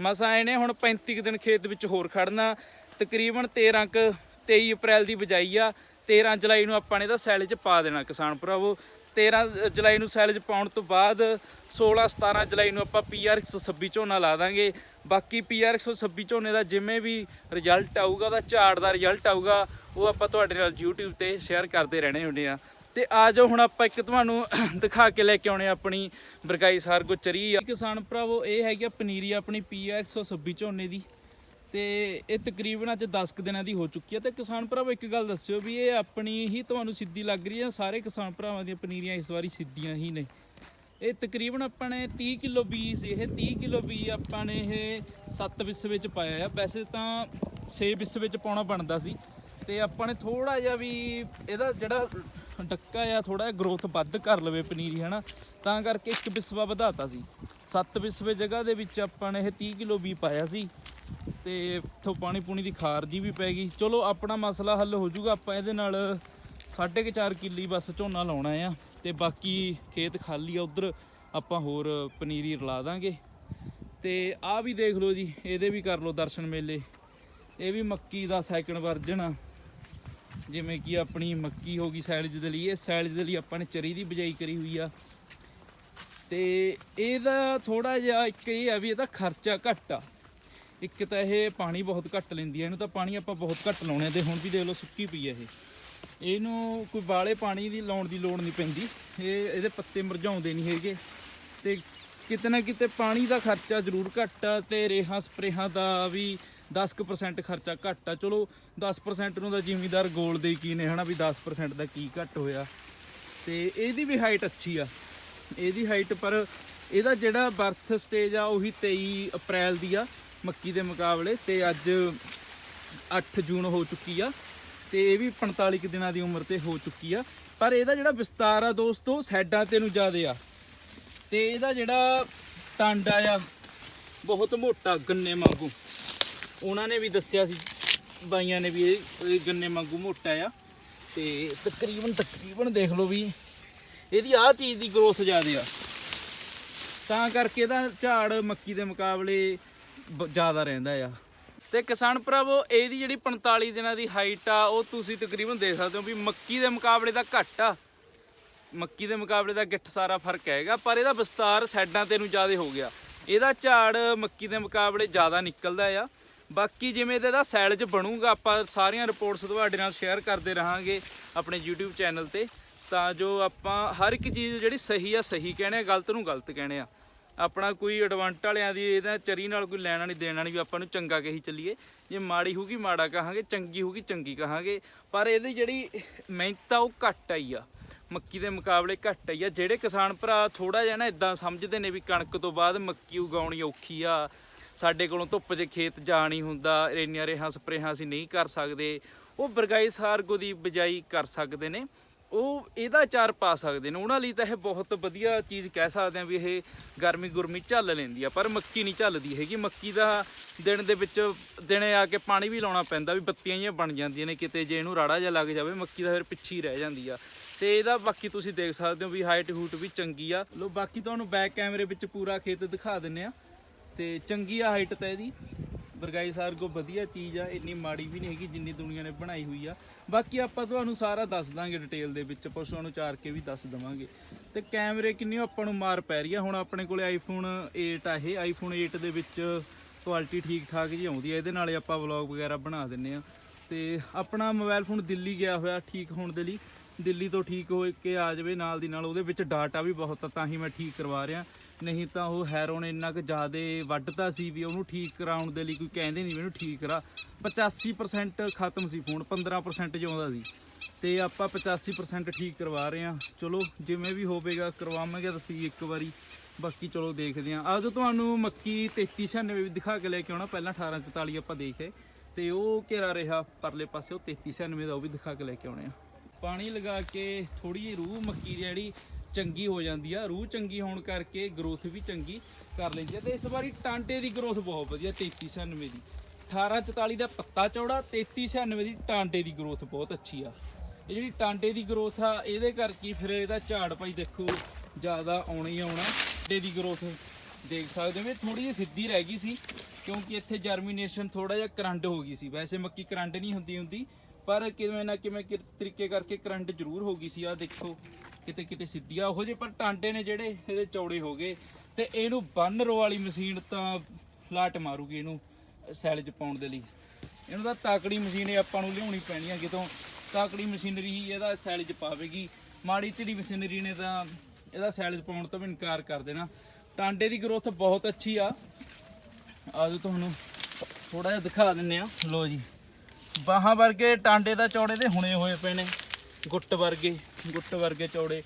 ਮਸਾਂ ਇਹਨੇ ਹੁਣ 35 ਕੁ ਦਿਨ ਖੇਤ ਵਿੱਚ ਹੋਰ ਖੜਨਾ। ਤਕਰੀਬਨ 13 ਕ 23 ਅਪ੍ਰੈਲ ਦੀ ਬਜਾਈ ਆ। 13 ਜੁਲਾਈ ਨੂੰ ਆਪਾਂ ਨੇ ਇਹਦਾ ਸੈਲ 'ਚ ਪਾ ਦੇਣਾ ਕਿਸਾਨ ਭਰਾਵੋ। 13 ਜੁਲਾਈ ਨੂੰ ਸੈਲਜ ਪਾਉਣ ਤੋਂ ਬਾਅਦ 16 17 ਜੁਲਾਈ ਨੂੰ ਆਪਾਂ ਪੀਆਰ 126 ਝੋਨਾ ਲਾ ਦਾਂਗੇ। ਬਾਕੀ ਪੀਆਰ 126 ਝੋਨੇ ਦਾ ਜਿਵੇਂ ਵੀ ਰਿਜ਼ਲਟ ਆਊਗਾ, ਉਹਦਾ ਝਾੜ ਦਾ ਰਿਜ਼ਲਟ ਆਊਗਾ, ਉਹ ਆਪਾਂ ਤੁਹਾਡੇ ਨਾਲ YouTube ਤੇ ਸ਼ੇਅਰ ਕਰਦੇ ਰਹਿਣੇ ਹੁੰਦੇ ਆ। ਤੇ ਆ ਜਾਓ, ਹੁਣ ਆਪਾਂ ਇੱਕ ਤੁਹਾਨੂੰ ਦਿਖਾ ਕੇ ਲੈ ਕੇ ਆਉਣੇ ਆ ਆਪਣੀ ਬਰਗਾਈ ਸਾਰਗੋ ਚਰੀ ਆ। ਕਿਸਾਨ ਭਰਾਵੋ, ਇਹ ਹੈਗੀ ਆ ਪਨੀਰੀ ਆਪਣੀ ਪੀਆਰ 126 ਝੋਨੇ ਦੀ। ਤੇ ਇਹ ਤਕਰੀਬਨ ਅੱਜ 10 ਕੁ ਦਿਨਾਂ ਦੀ ਹੋ ਚੁੱਕੀ ਹੈ ਤੇ ਕਿਸਾਨ ਭਰਾਵੋ, ਇੱਕ ਗੱਲ ਦੱਸਿਓ ਵੀ ਇਹ ਆਪਣੀ ਹੀ ਤੁਹਾਨੂੰ ਸਿੱਧੀ ਲੱਗ ਰਹੀ ਹੈ ਸਾਰੇ ਕਿਸਾਨ ਭਰਾਵਾਂ ਦੀਆਂ ਪਨੀਰੀਆਂ ਇਸ ਵਾਰੀ ਸਿੱਧੀਆਂ ਹੀ ਨੇ। ਇਹ ਤਕਰੀਬਨ ਆਪਾਂ ਨੇ 30 ਕਿਲੋ ਬੀ ਸੀ ਇਹ 30 ਕਿਲੋ ਬੀ ਆਪਾਂ ਨੇ ਇਹ 7 ਵਿਸ ਵਿੱਚ ਪਾਇਆ ਆ। ਵੈਸੇ ਤਾਂ 6 ਵਿਸ ਵਿੱਚ ਪਾਉਣਾ ਬਣਦਾ ਸੀ। ਤੇ ਆਪਾਂ ਨੇ ਥੋੜਾ ਜਿਹਾ ਵੀ ਇਹਦਾ ਜਿਹੜਾ ਡੱਕਾ ਆ ਥੋੜਾ ਜਿਹਾ ਗਰੋਥ ਵੱਧ ਕਰ ਲਵੇ ਪਨੀਰੀ, ਹਨਾ? ਤਾਂ ਕਰਕੇ ਇੱਕ ਵਿਸਵਾ ਵਧਾਤਾ ਸੀ। 7 ਵਿਸਵੇ ਜਗ੍ਹਾ ਦੇ ਵਿੱਚ ਆਪਾਂ ਨੇ ਇਹ 30 ਕਿਲੋ ਬੀ ਪਾਇਆ ਸੀ। ਤੇ ਇੱਥੋਂ ਪਾਣੀ ਪੂਣੀ ਦੀ ਖਾਰ ਜੀ ਵੀ ਪੈ ਗਈ। ਚਲੋ, ਆਪਣਾ ਮਸਲਾ ਹੱਲ ਹੋ ਜਾਊਗਾ। ਆਪਾਂ ਇਹਦੇ ਨਾਲ ਸਾਢੇ ਕੁ ਚਾਰ ਕਿੱਲੀ ਬਸ ਝੋਨਾ ਲਾਉਣਾ ਆ। ਤੇ ਬਾਕੀ ਖੇਤ ਖਾਲੀ ਆ, ਉਧਰ ਆਪਾਂ ਹੋਰ ਪਨੀਰੀ ਰਲਾ ਦਾਂਗੇ। ਤੇ ਆਹ ਵੀ ਦੇਖ ਲਓ ਜੀ, ਇਹਦੇ ਵੀ ਕਰ ਲਓ ਦਰਸ਼ਨ ਮੇਲੇ। ਇਹ ਵੀ ਮੱਕੀ ਦਾ ਸੈਕਿੰਡ ਵਰਜਨ ਆ। ਜਿਵੇਂ ਕਿ ਆਪਣੀ ਮੱਕੀ ਹੋ ਗਈ ਸੈਲਜ ਦੇ ਲਈ, ਇਹ ਸੈਲਜ ਦੇ ਲਈ ਆਪਾਂ ਨੇ ਚਰੀ ਦੀ ਬਿਜਾਈ ਕਰੀ ਹੋਈ ਆ। ਤੇ ਇਹਦਾ ਥੋੜਾ ਜਿਹਾ ਇੱਕ ਇਹ ਆ ਵੀ ਇਹਦਾ ਖਰਚਾ ਘੱਟ ਆ। ਇੱਕ ਤਾਂ ਇਹ ਪਾਣੀ ਬਹੁਤ ਘੱਟ ਲੈਂਦੀ ਹੈ ਇਹਨੂੰ ਤਾਂ ਪਾਣੀ ਆਪਾਂ ਬਹੁਤ ਘੱਟ ਲਾਉਣੇ ਆ ਤੇ ਹੁਣ ਵੀ ਦੇਖ ਲਓ ਸੁੱਕੀ ਪਈ ਹੈ ਇਹ। ਇਹਨੂੰ ਕੋਈ ਬਾਲੇ ਪਾਣੀ ਦੀ ਲਾਉਣ ਦੀ ਲੋੜ ਨਹੀਂ ਪੈਂਦੀ। ਇਹ ਇਹਦੇ ਪੱਤੇ ਮਰਝਾਉਂਦੇ ਨਹੀਂ ਹੈਗੇ। ਤੇ ਕਿਤੇ ਨਾ ਕਿਤੇ ਪਾਣੀ ਦਾ ਖਰਚਾ ਜ਼ਰੂਰ ਘੱਟ ਆ ਤੇ ਰੇਹਾਂ ਸਪਰੇਹਾਂ ਦਾ ਵੀ 10% ਖਰਚਾ ਘੱਟ ਆ। ਚਲੋ 10% ਨੂੰ ਤਾਂ ਜ਼ਿਮੀਦਾਰ ਗੋਲ ਦੇ ਕੀ ਨੇ, ਹਨਾ ਵੀ 10% ਦਾ ਕੀ ਘੱਟ ਹੋਇਆ। ਤੇ ਇਹਦੀ ਵੀ ਹਾਈਟ ਅੱਛੀ ਆ। ਇਹਦੀ ਹਾਈਟ ਪਰ ਇਹਦਾ ਜਿਹੜਾ ਬਰਥ ਸਟੇਜ ਆ, ਉਹੀ 23 ਅਪ੍ਰੈਲ ਦੀ ਆ, ਮੱਕੀ ਦੇ ਮੁਕਾਬਲੇ। ਤੇ ਅੱਜ 8 ਜੂਨ ਹੋ ਚੁੱਕੀ ਆ, ਤੇ ਇਹ ਵੀ 45 ਕੁ ਦਿਨਾਂ ਦੀ ਉਮਰ ਤੇ ਹੋ ਚੁੱਕੀ ਆ। ਪਰ ਇਹਦਾ ਜਿਹੜਾ ਵਿਸਤਾਰ ਆ ਦੋਸਤੋ ਸਾਈਡਾਂ ਤੇ ਨੂੰ ਜ਼ਿਆਦੇ ਆ। ਤੇ ਇਹਦਾ ਜਿਹੜਾ ਟਾਂਡਾ ਆ ਬਹੁਤ ਮੋਟਾ ਗੰਨੇ ਵਾਂਗੂ। ਉਹਨਾਂ ਨੇ ਵੀ ਦੱਸਿਆ ਸੀ, ਬਾਈਆਂ ਨੇ ਵੀ ਇਹ ਗੰਨੇ ਵਾਂਗੂ ਮੋਟਾ ਆ। ਤੇ ਤਕਰੀਬਨ ਤਕਰੀਬਨ ਦੇਖ ਲਓ ਵੀ, ਇਹਦੀ ਆਹ ਚੀਜ਼ ਦੀ ਗਰੋਥ ਜ਼ਿਆਦਾ ਆ। ਤਾਂ ਕਰਕੇ ਇਹਦਾ ਝਾੜ ਮੱਕੀ ਦੇ ਮੁਕਾਬਲੇ ਬ- ਜ਼ਿਆਦਾ ਰਹਿੰਦਾ ਆ। ਤੇ ਕਿਸਾਨ ਭਰਾਵੋ, ਇਹਦੀ ਜਿਹੜੀ 45 ਦਿਨਾਂ ਦੀ ਹਾਈਟ ਆ, ਉਹ ਤੁਸੀਂ ਤਕਰੀਬਨ ਦੇਖ ਸਕਦੇ ਹੋ ਵੀ ਮੱਕੀ ਦੇ ਮੁਕਾਬਲੇ ਦਾ ਘੱਟ ਆ। ਮੱਕੀ ਦੇ ਮੁਕਾਬਲੇ ਦਾ ਗਿੱਠ ਸਾਰਾ ਫ਼ਰਕ ਹੈਗਾ, ਪਰ ਇਹਦਾ ਵਿਸਤਾਰ ਸਾਈਡਾਂ ਤੇ ਨੂੰ ਜ਼ਿਆਦਾ ਹੋ ਗਿਆ। ਇਹਦਾ ਝਾੜ ਮੱਕੀ ਦੇ ਮੁਕਾਬਲੇ ਜ਼ਿਆਦਾ ਨਿਕਲਦਾ ਆ। ਬਾਕੀ ਜਿਵੇਂ ਇਹਦਾ 'ਚ ਬਣੂਗਾ, ਆਪਾਂ ਸਾਰੀਆਂ ਰਿਪੋਰਟਸ ਤੁਹਾਡੇ ਨਾਲ ਸ਼ੇਅਰ ਕਰਦੇ ਰਹਾਂਗੇ ਆਪਣੇ YouTube ਚੈਨਲ ਤੇ। ਤਾਂ ਜੋ ਆਪਾਂ ਹਰ ਇੱਕ ਚੀਜ਼ ਜਿਹੜੀ ਸਹੀ ਆ, ਸਹੀ ਕਹਿਣੇ ਆ, ਗਲਤ ਨੂੰ ਗਲਤ ਕਹਿਣੇ ਆ। ਆਪਣਾ ਕੋਈ ਐਡਵਾਂਟ ਵਾਲਿਆਂ ਦੀ ਇਹਦਾ ਚਰੀ ਨਾਲ ਕੋਈ ਲੈਣਾ ਨਹੀਂ ਦੇਣਾ ਨਹੀਂ ਵੀ ਆਪਾਂ ਨੂੰ ਚੰਗਾ ਕਹੀ ਚੱਲੀਏ। ਜੇ ਮਾੜੀ ਹੋਊਗੀ, ਮਾੜਾ ਕਹਾਂਗੇ, ਚੰਗੀ ਹੋਊਗੀ, ਚੰਗੀ ਕਹਾਂਗੇ। ਪਰ ਇਹਦੀ ਜਿਹੜੀ ਮਿਹਨਤ ਆ, ਉਹ ਘੱਟ ਆਈ ਆ। ਮੱਕੀ ਦੇ ਮੁਕਾਬਲੇ ਘੱਟ ਆਈ ਆ। ਜਿਹੜੇ ਕਿਸਾਨ ਭਰਾ ਥੋੜਾ ਜਿਹਾ ਨਾ ਇਦਾਂ ਸਮਝਦੇ ਨੇ ਵੀ ਕਣਕ ਤੋਂ ਬਾਅਦ ਮੱਕੀ ਉਗਾਉਣੀ ਔਖੀ ਆ ਸਾਡੇ ਕੋਲੋਂ ਧੁੱਪ 'ਚ ਖੇਤ ਜਾ ਨਹੀਂ ਹੁੰਦਾ ਇੰਨੀਆਂ ਰੇਹਾਂ ਸਪਰੇਹਾਂ ਅਸੀਂ ਨਹੀਂ ਕਰ ਸਕਦੇ। ਉਹ ਬਰਗਾਈ ਸਾਰਗੋ ਦੀ ਬਿਜਾਈ ਕਰ ਸਕਦੇ ਨੇ। ਉਹ ਇਹਦਾ ਚਾਰ ਪਾ ਸਕਦੇ ਨੇ। ਉਹਨਾਂ ਲਈ ਤਾਂ ਇਹ ਬਹੁਤ ਵਧੀਆ ਚੀਜ਼ ਕਹਿ ਸਕਦੇ ਆ ਵੀ ਇਹ ਗਰਮੀ ਗੁਰਮੀ ਝੱਲ ਲੈਂਦੀ ਆ, ਪਰ ਮੱਕੀ ਨਹੀਂ ਝੱਲਦੀ ਹੈਗੀ। ਮੱਕੀ ਦਾ ਦਿਨ ਦੇ ਵਿੱਚ ਦਿਨੇ ਆ ਕੇ ਪਾਣੀ ਵੀ ਲਾਉਣਾ ਪੈਂਦਾ, ਵੀ ਬੱਤੀਆਂ ਜਿਹੀਆਂ ਬਣ ਜਾਂਦੀਆਂ ਨੇ ਕਿਤੇ, ਜੇ ਇਹਨੂੰ ਰਾੜਾ ਜਿਹਾ ਲੱਗ ਜਾਵੇ, ਮੱਕੀ ਦਾ ਫਿਰ ਪਿੱਛੇ ਹੀ ਰਹਿ ਜਾਂਦੀ ਆ। ਤੇ ਇਹਦਾ ਬਾਕੀ ਤੁਸੀਂ ਦੇਖ ਸਕਦੇ ਹੋ ਵੀ ਹਾਈਟ ਹੂਟ ਵੀ ਚੰਗੀ ਆ। ਲੋ ਬਾਕੀ ਤੁਹਾਨੂੰ ਬੈਕ ਕੈਮਰੇ ਵਿੱਚ ਪੂਰਾ ਖੇਤ ਦਿਖਾ ਦਿੰਨੇ ਆ। ਤੇ ਚੰਗੀ ਆ ਹਾਈਟ ਤਾਂ ਇਹਦੀ। ਬਰਗਾਈ ਸਾਰਗੋ ਵਧੀਆ ਚੀਜ਼ ਆ, ਇੰਨੀ ਮਾੜੀ ਵੀ ਨਹੀਂ ਹੈਗੀ ਜਿੰਨੀ ਦੁਨੀਆ ਨੇ ਬਣਾਈ ਹੋਈ ਆ। ਬਾਕੀ ਆਪਾਂ ਤੁਹਾਨੂੰ ਸਾਰਾ ਦੱਸ ਦਾਂਗੇ ਡਿਟੇਲ ਦੇ ਵਿੱਚ ਪਸ਼ੂਆਂ ਨੂੰ ਚਾਰ ਕੇ ਵੀ ਦੱਸ ਦਵਾਂਗੇ। ਤੇ ਕੈਮਰੇ ਕਿੰਨੀ ਆਪਾਂ ਨੂੰ ਮਾਰ ਪੈ ਰਹੀ ਆ। ਹੁਣ ਆਪਣੇ ਕੋਲੇ ਆਈਫੋਨ 8 ਆ ਇਹ। ਆਈਫੋਨ 8 ਦੇ ਵਿੱਚ ਕੁਆਲਿਟੀ ਠੀਕ ਠਾਕ ਜੀ ਆਉਂਦੀ ਆ। ਇਹਦੇ ਨਾਲੇ ਆਪਾਂ ਵਲੌਗ ਵਗੈਰਾ ਬਣਾ ਦਿੰਨੇ ਆ। ਤੇ ਆਪਣਾ ਮੋਬਾਈਲ ਫੋਨ ਦਿੱਲੀ ਗਿਆ ਹੋਇਆ, ਠੀਕ ਹੋਣ ਦੇ ਲਈ। ਦਿੱਲੀ ਤੋਂ ਠੀਕ ਹੋ ਕੇ ਆ ਜਾਵੇ, ਨਾਲ ਦੀ ਨਾਲ ਉਹਦੇ ਵਿੱਚ ਡਾਟਾ ਵੀ ਬਹੁਤ ਆ, ਤਾਂ ਹੀ ਮੈਂ ਠੀਕ ਕਰਵਾ ਰਿਹਾ। ਨਹੀਂ ਤਾਂ ਉਹ ਹੈਰੋਨ ਇੰਨਾ ਕੁ ਜ਼ਿਆਦਾ ਵੱਢਤਾ ਸੀ ਵੀ ਉਹਨੂੰ ਠੀਕ ਕਰਾਉਣ ਦੇ ਲਈ ਕੋਈ ਕਹਿੰਦੇ ਨਹੀਂ ਮੈਨੂੰ ਠੀਕ ਕਰਾ। 85% ਖਤਮ ਸੀ ਫੋਨ 15% ਜਿਉਂਦਾ ਸੀ। ਤੇ ਆਪਾਂ 85% ਠੀਕ ਕਰਵਾ ਰਹੇ ਹਾਂ। ਚਲੋ, ਜਿਵੇਂ ਵੀ ਹੋਵੇਗਾ, ਕਰਵਾਵਾਂਗੇ ਤਾਂ ਸਹੀ ਇੱਕ ਵਾਰੀ। ਬਾਕੀ ਚਲੋ ਦੇਖਦੇ ਹਾਂ। ਅੱਜ ਤੁਹਾਨੂੰ ਮੱਕੀ 3396 ਵੀ ਦਿਖਾ ਕੇ ਲੈ ਕੇ ਆਉਣਾ। ਪਹਿਲਾਂ 1844 ਆਪਾਂ ਦੇਖੇ ਤੇ ਉਹ ਘੇਰਾ ਰਿਹਾ ਪਰਲੇ ਪਾਸੇ, ਉਹ 3396 ਦਾ, ਉਹ ਵੀ ਦਿਖਾ ਕੇ ਲੈ ਕੇ ਆਉਣੇ ਆ। ਪਾਣੀ ਲਗਾ ਕੇ ਥੋੜੀ ਜਿਹੀ ਰੂਹ ਮੱਕੀ ਜਿਹੜੀ। ਚੰਗੀ ਹੋ ਜਾਂਦੀ ਆ, ਰੂਹ ਚੰਗੀ ਹੋਣ ਕਰਕੇ ਗਰੋਥ ਵੀ ਚੰਗੀ ਕਰ ਲੈਂਦੀ ਆ ਤੇ ਇਸ ਵਾਰੀ ਟਾਂਟੇ ਦੀ ਗਰੋਥ ਬਹੁਤ ਵਧੀਆ 3396 ਦੀ। 1844 ਦਾ ਪੱਤਾ ਚੌੜਾ 3396 ਦੀ ਟਾਂਟੇ ਦੀ ਗਰੋਥ ਬਹੁਤ ਅੱਛੀ ਆ। ਇਹ ਜਿਹੜੀ ਟਾਂਟੇ ਦੀ ਗਰੋਥ ਆ, ਇਹਦੇ ਕਰਕੇ ਫਿਰ ਇਹਦਾ ਝਾੜ ਭਾਈ ਦੇਖੋ, ਜ਼ਿਆਦਾ ਆਉਣਾ ਹੀ ਆਉਣਾ, ਟਾਂਟੇ ਦੀ ਗਰੋਥ ਦੇਖ ਸਕਦੇ ਹੋ ਵੀ ਥੋੜੀ ਜਿਹੀ ਸਿੱਧੀ ਰਹਿ ਗਈ ਸੀ, ਕਿਉਂਕਿ ਇੱਥੇ ਜਰਮੀਨੇਸ਼ਨ ਥੋੜਾ ਜਿਹਾ ਕਰੰਟ ਹੋ ਗਈ ਸੀ। ਵੈਸੇ ਮੱਕੀ ਕਰੰਟ ਨਹੀਂ ਹੁੰਦੀ ਹੁੰਦੀ, ਪਰ ਕਿਵੇਂ ਨਾ ਕਿਵੇਂ ਕਿ ਤਰੀਕੇ ਕਰਕੇ ਕਰੰਟ ਜ਼ਰੂਰ ਹੋ ਗਈ ਸੀ। ਆ ਦੇਖੋ ਕਿਤੇ ਕਿਤੇ ਸਿੱਧੀਆਂ ਉਹੋ ਜਿਹੇ ਪਰ ਟਾਂਡੇ ਨੇ ਜਿਹੜੇ ਇਹਦੇ ਚੌੜੇ ਹੋ ਗਏ ਤੇ ਇਹਨੂੰ ਬੰਨ ਰੋ ਵਾਲੀ ਮਸ਼ੀਨ ਤਾਂ ਲਾਟ ਮਾਰੂਗੀ ਇਹਨੂੰ ਸੈਲ 'ਚ ਪਾਉਣ ਦੇ ਲਈ। ਇਹਨੂੰ ਤਾਂ ਤਾਕੜੀ ਮਸ਼ੀਨ ਹੀ ਆਪਾਂ ਨੂੰ ਲਿਆਉਣੀ ਪੈਣੀ ਆ, ਕਿਤੋਂ ਤਾਕੜੀ ਮਸ਼ੀਨਰੀ ਹੀ ਇਹਦਾ ਸੈਲ 'ਚ ਪਾਵੇਗੀ। ਮਾੜੀ ਢਿੱਡੀ ਮਸ਼ੀਨਰੀ ਨੇ ਤਾਂ ਇਹਦਾ ਸੈਲ 'ਚ ਪਾਉਣ ਤੋਂ ਵੀ ਇਨਕਾਰ ਕਰ ਦੇਣਾ। ਟਾਂਡੇ ਦੀ ਗਰੋਥ ਬਹੁਤ ਅੱਛੀ ਆ। ਆਜੋ ਤੁਹਾਨੂੰ ਥੋੜਾ ਜਿਹਾ ਦਿਖਾ ਦਿੰਨੇ ਆ ਲੋ ਜੀ। ਬਾਹਾਂ ਵਰਗੇ ਟਾਂਡੇ ਦਾ ਚੌੜੇ ਦੇ ਹੁਣੇ ਹੋਏ ਪਏ ਨੇ। ਗੁੱਟ ਵਰਗੇ ਗੁੱਟ ਵਰਗੇ ਚੌੜੇ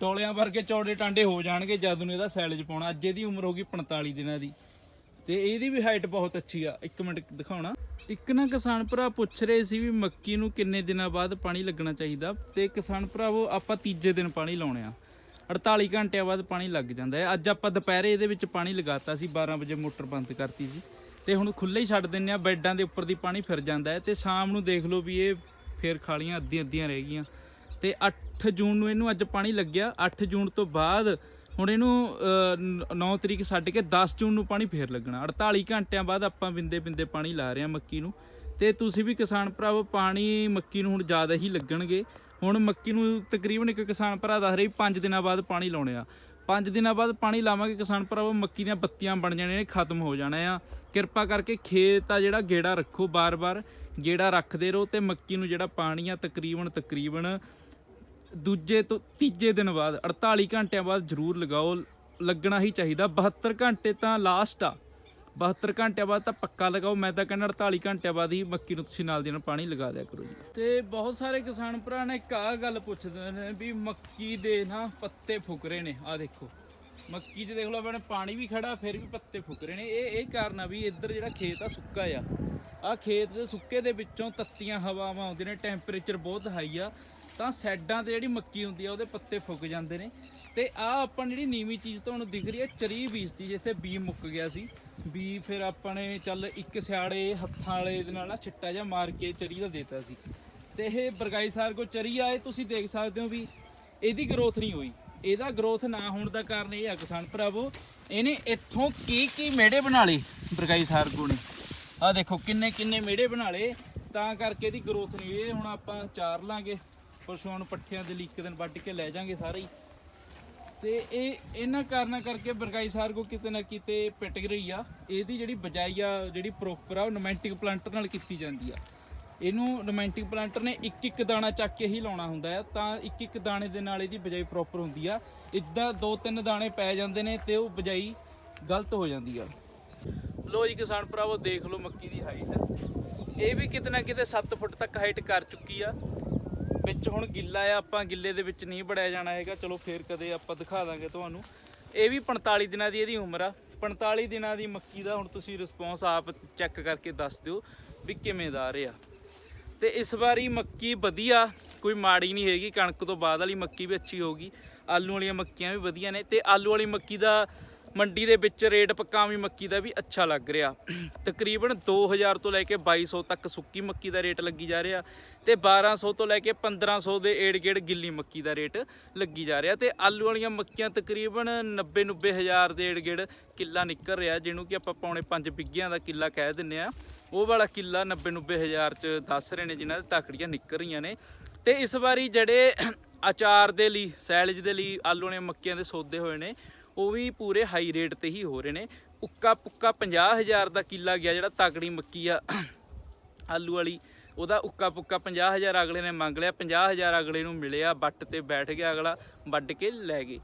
ਟੋਲਿਆਂ ਵਰਗੇ ਚੌੜੇ ਟਾਂਡੇ ਹੋ ਜਾਣਗੇ ਜਦ ਨੂੰ ਇਹਦਾ ਸੈਲਜ ਪਾਉਣਾ। ਅੱਜ ਇਹਦੀ ਉਮਰ ਹੋ ਗਈ 45 ਦਿਨਾਂ ਦੀ। ਤੇ ਇਹਦੀ ਵੀ ਹਾਈਟ ਬਹੁਤ ਅੱਛੀ ਆ। ਇੱਕ ਮਿੰਟ ਦਿਖਾਉਣਾ। ਇੱਕ ਨਾ ਕਿਸਾਨ ਭਰਾ ਪੁੱਛ ਰਹੇ ਸੀ ਵੀ ਮੱਕੀ ਨੂੰ ਕਿੰਨੇ ਦਿਨਾਂ ਬਾਅਦ ਪਾਣੀ ਲੱਗਣਾ ਚਾਹੀਦਾ ਤੇ ਕਿਸਾਨ ਭਰਾਵੋ ਆਪਾਂ ਤੀਜੇ ਦਿਨ ਪਾਣੀ ਲਾਉਣੇ ਆ। 48 ਘੰਟਿਆਂ ਬਾਅਦ ਪਾਣੀ ਲੱਗ ਜਾਂਦਾ ਹੈ। ਅੱਜ ਆਪਾਂ ਦੁਪਹਿਰੇ ਇਹਦੇ ਵਿੱਚ ਪਾਣੀ ਲਗਾਤਾ ਸੀ 12 ਵਜੇ ਮੋਟਰ ਬੰਦ ਕਰਤੀ ਸੀ। ਤੇ ਹੁਣ ਖੁੱਲੇ ਹੀ ਛੱਡ ਦਿੰਨੇ ਆ, ਬੈੱਡਾਂ ਦੇ ਉੱਪਰ ਦੀ ਪਾਣੀ ਫਿਰ ਜਾਂਦਾ ਹੈ। ਤੇ ਸ਼ਾਮ ਨੂੰ ਦੇਖ ਲਓ ਵੀ ਇਹ ਫੇਰ ਖਾਲੀਆਂ ਅੱਧੀਆਂ ਅੱਧੀਆਂ ਰਹਿ ਗਈਆਂ। ਤੇ 8 ਜੂਨ ਨੂੰ ਇਹਨੂੰ ਅੱਜ ਪਾਣੀ ਲੱਗਿਆ। 8 ਜੂਨ ਤੋਂ ਬਾਅਦ ਹੁਣ ਇਹਨੂੰ 9 ਤਰੀਕ ਛੱਡ ਕੇ 10 ਜੂਨ ਨੂੰ ਪਾਣੀ ਫੇਰ ਲੱਗਣਾ। 48 ਘੰਟਿਆਂ ਬਾਅਦ ਆਪਾਂ ਬਿੰਦੇ ਬਿੰਦੇ ਪਾਣੀ ਲਾ ਰਹੇ ਹਾਂ ਮੱਕੀ ਨੂੰ। ਤੇ ਤੁਸੀਂ ਵੀ ਕਿਸਾਨ ਭਰਾਵੋ, ਪਾਣੀ ਮੱਕੀ ਨੂੰ ਹੁਣ ਜ਼ਿਆਦਾ ਹੀ ਲੱਗਣਗੇ। ਹੁਣ ਮੱਕੀ ਨੂੰ ਤਕਰੀਬਨ ਇੱਕ ਕਿਸਾਨ ਭਰਾ ਦੱਸ ਰਿਹਾ 5 ਦਿਨਾਂ ਬਾਅਦ ਪਾਣੀ ਲਾਉਣੇ ਆ। 5 ਦਿਨਾਂ ਬਾਅਦ ਪਾਣੀ ਲਾਵਾਂਗੇ ਕਿਸਾਨ ਭਰਾਵੋ, ਮੱਕੀ ਦੀਆਂ ਬੱਤੀਆਂ ਬਣ ਜਾਣੀਆਂ ਨੇ, ਖਤਮ ਹੋ ਜਾਣਾ ਆ। ਕਿਰਪਾ ਕਰਕੇ ਖੇਤ ਆ ਜਿਹੜਾ, ਗੇੜਾ ਰੱਖੋ ਬਾਰ-ਬਾਰ। ਗੇੜਾ ਰੱਖਦੇ ਰਹੋ ਤੇ ਮੱਕੀ ਨੂੰ ਜਿਹੜਾ ਪਾਣੀ ਆ ਤਕਰੀਬਨ ਤਕਰੀਬਨ ਦੂਜੇ ਤੋਂ ਤੀਜੇ ਦਿਨ ਬਾਅਦ 48 ਘੰਟਿਆਂ ਬਾਅਦ ਜ਼ਰੂਰ ਲਗਾਓ, ਲੱਗਣਾ ਹੀ ਚਾਹੀਦਾ। 72 ਘੰਟੇ ਤਾਂ ਲਾਸਟ ਆ। 72 ਘੰਟਿਆਂ ਬਾਅਦ ਤਾਂ ਪੱਕਾ ਲਗਾਓ। ਮੈਂ ਤਾਂ ਕਹਿੰਦਾ 48 ਘੰਟਿਆਂ ਬਾਅਦ ਹੀ ਮੱਕੀ ਨੂੰ ਤੁਸੀਂ ਨਾਲ ਦੀ ਨਾਲ ਪਾਣੀ ਲਗਾ ਦਿਆ ਕਰੋ ਜੀ। ਤੇ ਬਹੁਤ ਸਾਰੇ ਕਿਸਾਨ ਭਰਾ ਨੇ ਇੱਕ ਆਹ ਗੱਲ ਪੁੱਛਦੇ ਨੇ ਵੀ ਮੱਕੀ ਦੇ ਨਾ ਪੱਤੇ ਫੁਕ ਰਹੇ ਨੇ। ਆਹ ਦੇਖੋ, ਮੱਕੀ 'ਚ ਦੇਖ ਲਓ ਆਪਣੇ ਪਾਣੀ ਵੀ ਖੜਾ, ਫਿਰ ਵੀ ਪੱਤੇ ਫੁਕ ਰਹੇ ਨੇ। ਇਹ ਇਹ ਕਾਰਨ ਆ ਵੀ ਇੱਧਰ ਜਿਹੜਾ ਖੇਤ ਆ ਸੁੱਕਾ ਆ। ਆ ਖੇਤ ਦੇ ਸੁੱਕੇ ਦੇ ਵਿੱਚੋਂ ਤੱਤੀਆਂ ਹਵਾਵਾਂ ਆਉਂਦੀਆਂ ਨੇ ਟੈਂਪਰੇਚਰ ਬਹੁਤ ਹਾਈ ਆ, ਤਾਂ ਸਾਈਡਾਂ ਤੇ ਜਿਹੜੀ ਮੱਕੀ ਹੁੰਦੀ ਆ, ਉਹਦੇ ਪੱਤੇ ਫੁੱਕ ਜਾਂਦੇ ਨੇ। ਤੇ ਆ ਆਪਾਂ ਜਿਹੜੀ ਨੀਵੀਂ ਚੀਜ਼ ਤੁਹਾਨੂੰ ਦਿਖ ਰਹੀ ਹੈ ਚਰੀ ਬੀਜਤੀ, ਜਿੱਥੇ ਬੀ ਮੁੱਕ ਗਿਆ ਸੀ। ਬੀ ਫਿਰ ਆਪਾਂ ਨੇ ਚੱਲ ਇੱਕ ਸਿਆੜੇ ਹੱਥਾਂ ਵਾਲੇ ਦੇ ਨਾਲ ਨਾ ਛਿੱਟਾ ਜਿਹਾ ਮਾਰ ਕੇ ਚਰੀ ਦਾ ਦੇਤਾ ਸੀ। ਤੇ ਇਹ ਬਰਗਾਈ ਸਾਰ ਕੋ ਚਰੀ ਆਏ, ਤੁਸੀਂ ਦੇਖ ਸਕਦੇ ਹੋ ਵੀ ਇਹਦੀ ਗਰੋਥ ਨਹੀਂ ਹੋਈ। ਇਹਦਾ ਗਰੋਥ ਨਾ ਹੋਣ ਦਾ ਕਾਰਨ ਇਹ ਆ ਕਿਸਾਨ ਭਰਾਵੋ, ਇਹਨੇ ਇੱਥੋਂ ਕੀ ਕੀ ਮੇੜੇ ਬਣਾ ਲਏ ਬਰਗਾਈ ਸਾਰਗੋ ਨੇ। ਆ ਦੇਖੋ ਕਿੰਨੇ ਕਿੰਨੇ ਮੇੜੇ ਬਣਾ ਲਏ। ਤਾਂ ਕਰਕੇ ਇਹਦੀ ਗਰੋਥ ਨਹੀਂ ਹੋਈ। ਇਹ ਹੁਣ ਆਪਾਂ ਚਾਰ ਲਾਂਗੇ। ਪਸ਼ੂਆਂ ਹੁਣ ਪੱਠਿਆਂ ਦੇ ਲਈ ਇੱਕ ਦਿਨ ਵੱਢ ਕੇ ਲੈ ਜਾਾਂਗੇ ਸਾਰੇ ਹੀ। ਤੇ ਇਹ ਇਹਨਾਂ ਕਾਰਨਾਂ ਕਰਕੇ ਬਰਗਾਈ ਸਾਰਗੋ ਕਿਤੇ ਨਾ ਕਿਤੇ ਪਿਟ ਰਹੀ ਆ। ਇਹਦੀ ਜਿਹੜੀ ਬਜਾਈ ਆ, ਜਿਹੜੀ ਪ੍ਰੋਪਰ ਆ, ਉਹ ਨੋਮੈਂਟਿਕ ਪਲਾਂਟਰ ਨਾਲ ਕੀਤੀ ਜਾਂਦੀ ਆ। ਇਹਨੂੰ ਨੋਮੈਂਟਿਕ ਪਲਾਂਟਰ ਨੇ ਇੱਕ ਇੱਕ ਦਾਣਾ ਚੱਕ ਕੇ ਹੀ ਲਾਉਣਾ ਹੁੰਦਾ ਆ। ਤਾਂ ਇੱਕ ਇੱਕ ਦਾਣੇ ਦੇ ਨਾਲ ਇਹਦੀ ਬਜਾਈ ਪ੍ਰੋਪਰ ਹੁੰਦੀ ਆ। ਇਦਾਂ ਦੋ ਤਿੰਨ ਦਾਣੇ ਪੈ ਜਾਂਦੇ ਨੇ ਤੇ ਉਹ ਬਜਾਈ ਗਲਤ ਹੋ ਜਾਂਦੀ ਆ। ਲੋ ਜੀ ਕਿਸਾਨ ਭਰਾਵੋ, ਦੇਖ ਲਓ ਮੱਕੀ ਦੀ ਹਾਈਟ ਇਹ ਵੀ ਕਿਤੇ ਨਾ ਕਿਤੇ 7 ਫੁੱਟ ਤੱਕ ਹਾਈਟ ਕਰ ਚੁੱਕੀ ਆ। ਵਿੱਚ ਹੁਣ ਗਿੱਲਾ ਆ, ਆਪਾਂ ਗਿੱਲੇ ਦੇ ਵਿੱਚ ਨਹੀਂ ਬੜਿਆ ਜਾਣਾ ਹੈਗਾ। ਚਲੋ ਫੇਰ ਕਦੇ ਆਪਾਂ ਦਿਖਾ ਦਾਂਗੇ ਤੁਹਾਨੂੰ। ਇਹ ਵੀ 45 ਦਿਨਾਂ ਦੀ ਇਹਦੀ ਉਮਰ ਆ। 45 ਦਿਨਾਂ ਦੀ ਮੱਕੀ ਦਾ ਹੁਣ ਤੁਸੀਂ ਰਿਸਪੌਂਸ ਆਪ ਚੈੱਕ ਕਰਕੇ ਦੱਸ ਦਿਓ ਵੀ ਕਿਵੇਂ ਦਾ ਰਿਹਾ। ਤੇ ਇਸ ਵਾਰੀ ਮੱਕੀ ਵਧੀਆ, ਕੋਈ ਮਾੜੀ ਨਹੀਂ ਹੈਗੀ। ਕਣਕ ਤੋਂ ਬਾਅਦ ਵਾਲੀ ਮੱਕੀ ਵੀ ਅੱਛੀ ਹੋਗੀ ਆਲੂ ਵਾਲੀਆਂ ਮੱਕੀਆਂ ਵੀ ਵਧੀਆ ਨੇ। ਤੇ ਆਲੂ ਵਾਲੀ ਮੱਕੀ ਦਾ ਮੰਡੀ ਦੇ ਵਿੱਚ ਰੇਟ ਪਕਾਵੀ ਮੱਕੀ ਦਾ ਵੀ ਅੱਛਾ ਲੱਗ ਰਿਹਾ। ਤਕਰੀਬਨ 2000 ਤੋਂ ਲੈ ਕੇ 2200 ਤੱਕ ਸੁੱਕੀ ਮੱਕੀ ਦਾ ਰੇਟ ਲੱਗੀ ਜਾ ਰਿਹਾ ਤੇ 1200 ਤੋਂ ਲੈ ਕੇ 1500 ਦੇ ਏੜ ਗੇੜ ਗਿੱਲੀ ਮੱਕੀ ਦਾ ਰੇਟ ਲੱਗੀ ਜਾ ਰਿਹਾ ਤੇ ਆਲੂ ਵਾਲੀਆਂ ਮੱਕੀਆਂ ਤਕਰੀਬਨ 90 90000 ਦੇ ਏੜ ਗੇੜ ਕਿੱਲਾ ਨਿਕਲ ਰਿਹਾ, ਜਿਹਨੂੰ ਕਿ ਆਪਾਂ ਪੌਣੇ 5 ਬਿੱਗਿਆਂ ਦਾ ਕਿੱਲਾ ਕਹਿ ਦਿੰਨੇ ਆ ਉਹ ਵਾਲਾ ਕਿੱਲਾ 90 90000 ਚ ਦੱਸ ਰਹੇ ਨੇ ਜਿਨ੍ਹਾਂ ਦੇ ਤਕੜੀਆਂ ਨਿਕਲ ਰਹੀਆਂ ਨੇ। ਤੇ ਇਸ ਵਾਰੀ ਜਿਹੜੇ ਅਚਾਰ ਦੇ ਲਈ, ਸੈਲਜ ਦੇ ਲਈ ਆਲੂ ਵਾਲੀਆਂ ਮੱਕੀਆਂ ਦੇ ਸੌਦੇ ਹੋਏ ਨੇ ਉਹ ਵੀ ਪੂਰੇ ਹਾਈ ਰੇਟ ਤੇ ਹੀ ਹੋ ਰਹੇ ਨੇ। ਉੱਕਾ ਪੁੱਕਾ 50000 ਦਾ ਕਿੱਲਾ ਗਿਆ ਜਿਹੜਾ ਤਕੜੀ ਮੱਕੀ ਆ, ਆਲੂ ਵਾਲੀ। ਉਹਦਾ ਉੱਕਾ ਪੁੱਕਾ 50000 ਅਗਲੇ ਨੇ ਮੰਗ ਲਿਆ 50000 ਅਗਲੇ ਨੂੰ ਮਿਲਿਆ ਬੱਟ ਤੇ ਬੈਠ ਗਿਆ ਅਗਲਾ, ਵੱਢ ਕੇ ਲੈ ਗਏ।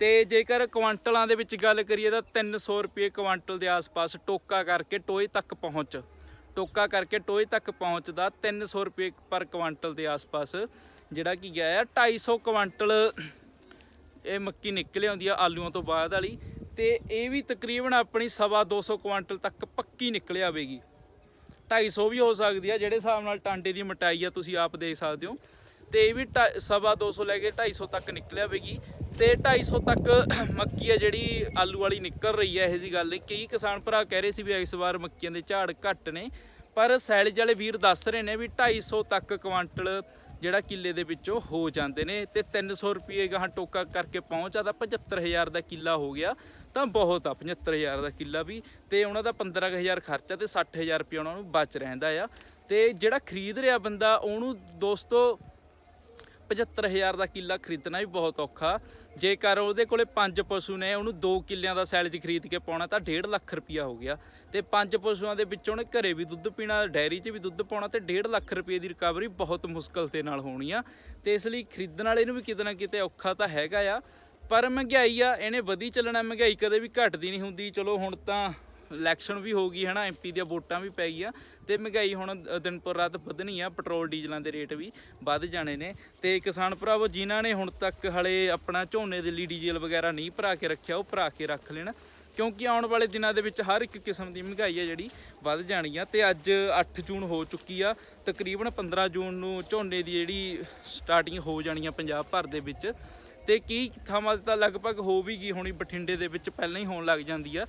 ਤੇ ਜੇਕਰ ਕੁਆਂਟਲਾਂ ਦੇ ਵਿੱਚ ਗੱਲ ਕਰੀਏ ਤਾਂ 300 ਰੁਪਏ ਕੁਆਂਟਲ ਦੇ ਆਸ-ਪਾਸ ਟੋਕਾ ਕਰਕੇ ਟੋਏ ਤੱਕ ਪਹੁੰਚ। ਟੋਕਾ ਕਰਕੇ ਟੋਏ ਤੱਕ ਪਹੁੰਚਦਾ 300 ਰੁਪਏ ਪਰ ਕੁਆਂਟਲ ਦੇ ਆਸ-ਪਾਸ, ਜਿਹੜਾ ਕੀ ਗਿਆ ਆ 250 ਕੁਆਂਟਲ ਇਹ ਮੱਕੀ ਨਿਕਲ ਆਉਂਦੀ ਆ ਆਲੂਆਂ ਤੋਂ ਬਾਅਦ ਵਾਲੀ ਤੇ ਇਹ ਵੀ ਤਕਰੀਬਨ ਆਪਣੀ ਸਵਾ 200 ਕੁਆਂਟਲ ਤੱਕ ਪੱਕੀ ਨਿਕਲ ਆਵੇਗੀ। 250 ਵੀ ਹੋ ਸਕਦੀ ਆ, ਜਿਹੜੇ ਹਿਸਾਬ ਨਾਲ ਟਾਂਡੇ ਦੀ ਮਟਾਈ ਆ ਤੁਸੀਂ ਆਪ ਦੇਖ ਸਕਦੇ ਹੋ। ਤੇ ਇਹ ਵੀ ਢਾ- ਸਵਾ 200 ਲੈ ਕੇ 250 ਤੱਕ ਨਿਕਲ ਆਵੇਗੀ। ਤੇ 250 ਤੱਕ ਮੱਕੀ ਆ ਜਿਹੜੀ ਆਲੂ ਵਾਲੀ ਨਿਕਲ ਰਹੀ ਹੈ ਇਹ ਜੀ ਗੱਲ ਕਈ ਕਿਸਾਨ ਭਰਾ ਕਹਿ ਰਹੇ ਸੀ ਵੀ ਇਸ ਵਾਰ ਮੱਕੀਆਂ ਦੇ ਝਾੜ ਘੱਟ ਨੇ, ਪਰ ਸੈਲਜ ਵਾਲੇ ਵੀਰ ਦੱਸ ਰਹੇ ਨੇ ਵੀ 250 ਤੱਕ ਕੁਆਂਟਲ ਜਿਹੜਾ ਕਿੱਲੇ ਦੇ ਵਿੱਚੋਂ ਹੋ ਜਾਂਦੇ ਨੇ ਤੇ 300 ਰੁਪਏ ਗਾਹਾਂ ਟੋਕਾ ਕਰਕੇ ਪਹੁੰਚਾ ਤਾਂ 75000 ਦਾ ਕਿੱਲਾ ਹੋ ਗਿਆ, ਤਾਂ ਬਹੁਤ ਆ 75000 ਦਾ ਕਿੱਲਾ ਵੀ, ਤੇ ਉਹਨਾਂ ਦਾ 15000 ਖਰਚਾ ਤੇ 60000 ਰੁਪਏ ਉਹਨਾਂ ਨੂੰ ਬਚ ਰਹਿੰਦਾ ਆ। ਤੇ ਜਿਹੜਾ ਖਰੀਦ ਰਿਹਾ ਬੰਦਾ, ਉਹਨੂੰ ਦੋਸਤੋ 75000 ਦਾ ਕਿੱਲਾ ਖਰੀਦਣਾ ਵੀ ਬਹੁਤ ਔਖਾ। ਜੇਕਰ ਉਹਦੇ ਕੋਲੇ ਪੰਜ ਪਸ਼ੂ ਨੇ, ਉਹਨੂੰ ਦੋ ਕਿੱਲਿਆਂ ਦਾ ਸੈਲਜ ਖਰੀਦ ਕੇ ਪਾਉਣਾ, ਤਾਂ 1.5 ਲੱਖ ਰੁਪਇਆ ਹੋ ਗਿਆ। ਤੇ ਪੰਜ ਪਸ਼ੂਆਂ ਦੇ ਵਿੱਚ ਉਹਨੇ ਘਰੇ ਵੀ ਦੁੱਧ ਪੀਣਾ, ਡੈਰੀ 'ਚ ਵੀ ਦੁੱਧ ਪਾਉਣਾ ਤੇ 1.5 ਲੱਖ ਰੁਪਏ ਦੀ ਰਿਕਵਰੀ ਬਹੁਤ ਮੁਸ਼ਕਲ ਦੇ ਨਾਲ ਹੋਣੀ ਆ। ਤੇ ਇਸ ਲਈ ਖਰੀਦਣ ਵਾਲੇ ਨੂੰ ਵੀ ਕਿਤੇ ਨਾ ਕਿਤੇ ਔਖਾ ਤਾਂ ਹੈਗਾ ਆ। ਪਰ ਮਹਿੰਗਾਈ ਆ, ਇਹਨੇ ਵਧੀ ਚੱਲਣਾ, ਮਹਿੰਗਾਈ ਕਦੇ ਵੀ ਘਟਦੀ ਨਹੀਂ ਹੁੰਦੀ। ਚਲੋ ਹੁਣ ਤਾਂ ਇਲੈਕਸ਼ਨ ਵੀ ਹੋ ਗਈ ਹੈ ਨਾ ਐਮਪੀ ਦੀਆਂ ਵੋਟਾਂ ਵੀ ਪੈ ਗਈਆਂ ਤੇ ਮਹਿੰਗਾਈ ਹੁਣ ਦਿਨ ਪਰ ਰਾਤ ਵਧਣੀ ਆ, ਪੈਟਰੋਲ, ਡੀਜ਼ਲਾਂ ਦੇ ਰੇਟ ਵੀ ਵੱਧ ਜਾਣੇ ਨੇ ਤੇ ਕਿਸਾਨ ਭਰਾਵੋ, ਜਿਨ੍ਹਾਂ ਨੇ ਹੁਣ ਤੱਕ ਹਲੇ ਆਪਣਾ ਝੋਨੇ ਦੇ ਲਈ ਡੀਜ਼ਲ ਵਗੈਰਾ ਨਹੀਂ ਭਰਾ ਕੇ ਰੱਖਿਆ, ਉਹ ਭਰਾ ਕੇ ਰੱਖ ਲੈਣ ਕਿਉਂਕਿ ਆਉਣ ਵਾਲੇ ਦਿਨਾਂ ਦੇ ਵਿੱਚ ਹਰ ਇੱਕ ਕਿਸਮ ਦੀ ਮਹਿੰਗਾਈ ਆ ਜਿਹੜੀ ਵੱਧ ਜਾਣੀ ਆ ਤੇ ਅੱਜ 8 ਜੂਨ ਹੋ ਚੁੱਕੀ ਆ, ਤਕਰੀਬਨ 15 ਜੂਨ ਨੂੰ ਝੋਨੇ ਦੀ ਜਿਹੜੀ ਸਟਾਰਟਿੰਗ ਹੋ ਜਾਣੀ ਆ ਪੰਜਾਬ ਭਰ ਦੇ ਵਿੱਚ ਤੇ ਕੀ ਥਾਵਾਂ ਤੇ ਤਾਂ ਲਗਭਗ ਹੋ ਵੀ ਗਈ ਹੋਣੀ, ਬਠਿੰਡੇ ਦੇ ਵਿੱਚ ਪਹਿਲਾਂ ਹੀ ਹੋਣ ਲੱਗ ਜਾਂਦੀ ਆ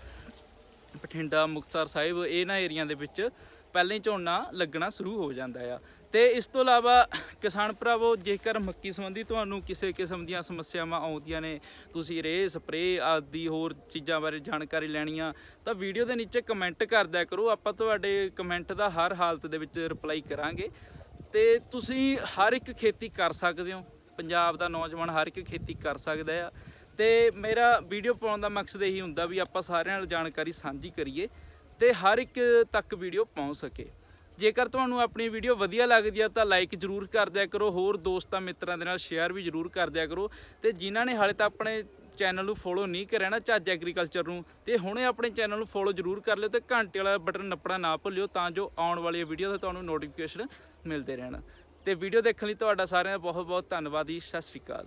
ਬਠਿੰਡਾ, ਮੁਕਤਸਰ ਸਾਹਿਬ ਇਹਨਾਂ ਏਰੀਆ ਦੇ ਵਿੱਚ ਪਹਿਲਾਂ ਹੀ ਝੋਨਾ ਲੱਗਣਾ ਸ਼ੁਰੂ ਹੋ ਜਾਂਦਾ ਆ। ਤੇ ਇਸ ਤੋਂ ਇਲਾਵਾ ਕਿਸਾਨ ਭਰਾਵੋ, ਜੇਕਰ ਮੱਕੀ ਸੰਬੰਧੀ ਤੁਹਾਨੂੰ ਕਿਸੇ ਕਿਸਮ ਦੀਆਂ ਸਮੱਸਿਆਵਾਂ ਆਉਂਦੀਆਂ ਨੇ, ਤੁਸੀਂ ਰੇ ਸਪਰੇ ਆਦਿ ਹੋਰ ਚੀਜ਼ਾਂ ਬਾਰੇ ਜਾਣਕਾਰੀ ਲੈਣੀ ਆ ਤਾਂ ਵੀਡੀਓ ਦੇ ਨੀਚੇ ਕਮੈਂਟ ਕਰ ਦਿਆ ਕਰੋ। ਆਪਾਂ ਤੁਹਾਡੇ ਕਮੈਂਟ ਦਾ ਹਰ ਹਾਲਤ ਦੇ ਵਿੱਚ ਰਿਪਲਾਈ ਕਰਾਂਗੇ। ਤੇ ਤੁਸੀਂ ਹਰ ਇੱਕ ਖੇਤੀ ਕਰ ਸਕਦੇ ਹੋ। ਪੰਜਾਬ ਦਾ ਨੌਜਵਾਨ ਹਰ ਇੱਕ ਖੇਤੀ ਕਰ ਸਕਦਾ ਆ। ਤੇ ਮੇਰਾ ਵੀਡੀਓ ਪਾਉਣ ਦਾ ਮਕਸਦ ਇਹੀ ਹੁੰਦਾ ਵੀ ਆਪਾਂ ਸਾਰਿਆਂ ਨਾਲ ਜਾਣਕਾਰੀ ਸਾਂਝੀ ਕਰੀਏ ਤੇ ਹਰ ਇੱਕ ਤੱਕ ਵੀਡੀਓ ਪਹੁੰਚ ਸਕੇ। ਜੇਕਰ ਤੁਹਾਨੂੰ ਆਪਣੀ ਵੀਡੀਓ ਵਧੀਆ ਲੱਗਦੀ ਆ ਤਾਂ ਲਾਈਕ ਜਰੂਰ ਕਰ ਦਿਆ ਕਰੋ, ਹੋਰ ਦੋਸਤਾਂ ਮਿੱਤਰਾਂ ਦੇ ਨਾਲ ਸ਼ੇਅਰ ਵੀ ਜਰੂਰ ਕਰ ਦਿਆ ਕਰੋ ਤੇ ਜਿਨ੍ਹਾਂ ਨੇ ਹਾਲੇ ਤਾਂ ਆਪਣੇ ਚੈਨਲ ਨੂੰ ਫੋਲੋ ਨਹੀਂ ਕਰਿਆ ਨਾ ਝੱਜ ਐਗਰੀਕਲਚਰ ਨੂੰ, ਤੇ ਹੁਣੇ ਆਪਣੇ ਚੈਨਲ ਨੂੰ ਫੋਲੋ ਜ਼ਰੂਰ ਕਰ ਲਿਓ ਤੇ ਘੰਟੇ ਵਾਲਾ ਬਟਨ ਨੱਪਣਾ ਨਾ ਭੁੱਲਿਓ ਤਾਂ ਜੋ ਆਉਣ ਵਾਲੀਆਂ ਵੀਡੀਓ ਦਾ ਤੁਹਾਨੂੰ ਨੋਟੀਫਿਕੇਸ਼ਨ ਮਿਲਦੇ ਰਹਿਣ। ਤੇ ਵੀਡੀਓ ਦੇਖਣ ਲਈ ਤੁਹਾਡਾ ਸਾਰਿਆਂ ਦਾ ਬਹੁਤ ਬਹੁਤ ਧੰਨਵਾਦ ਜੀ, ਸਤਿ ਸ਼੍ਰੀ ਅਕਾਲ।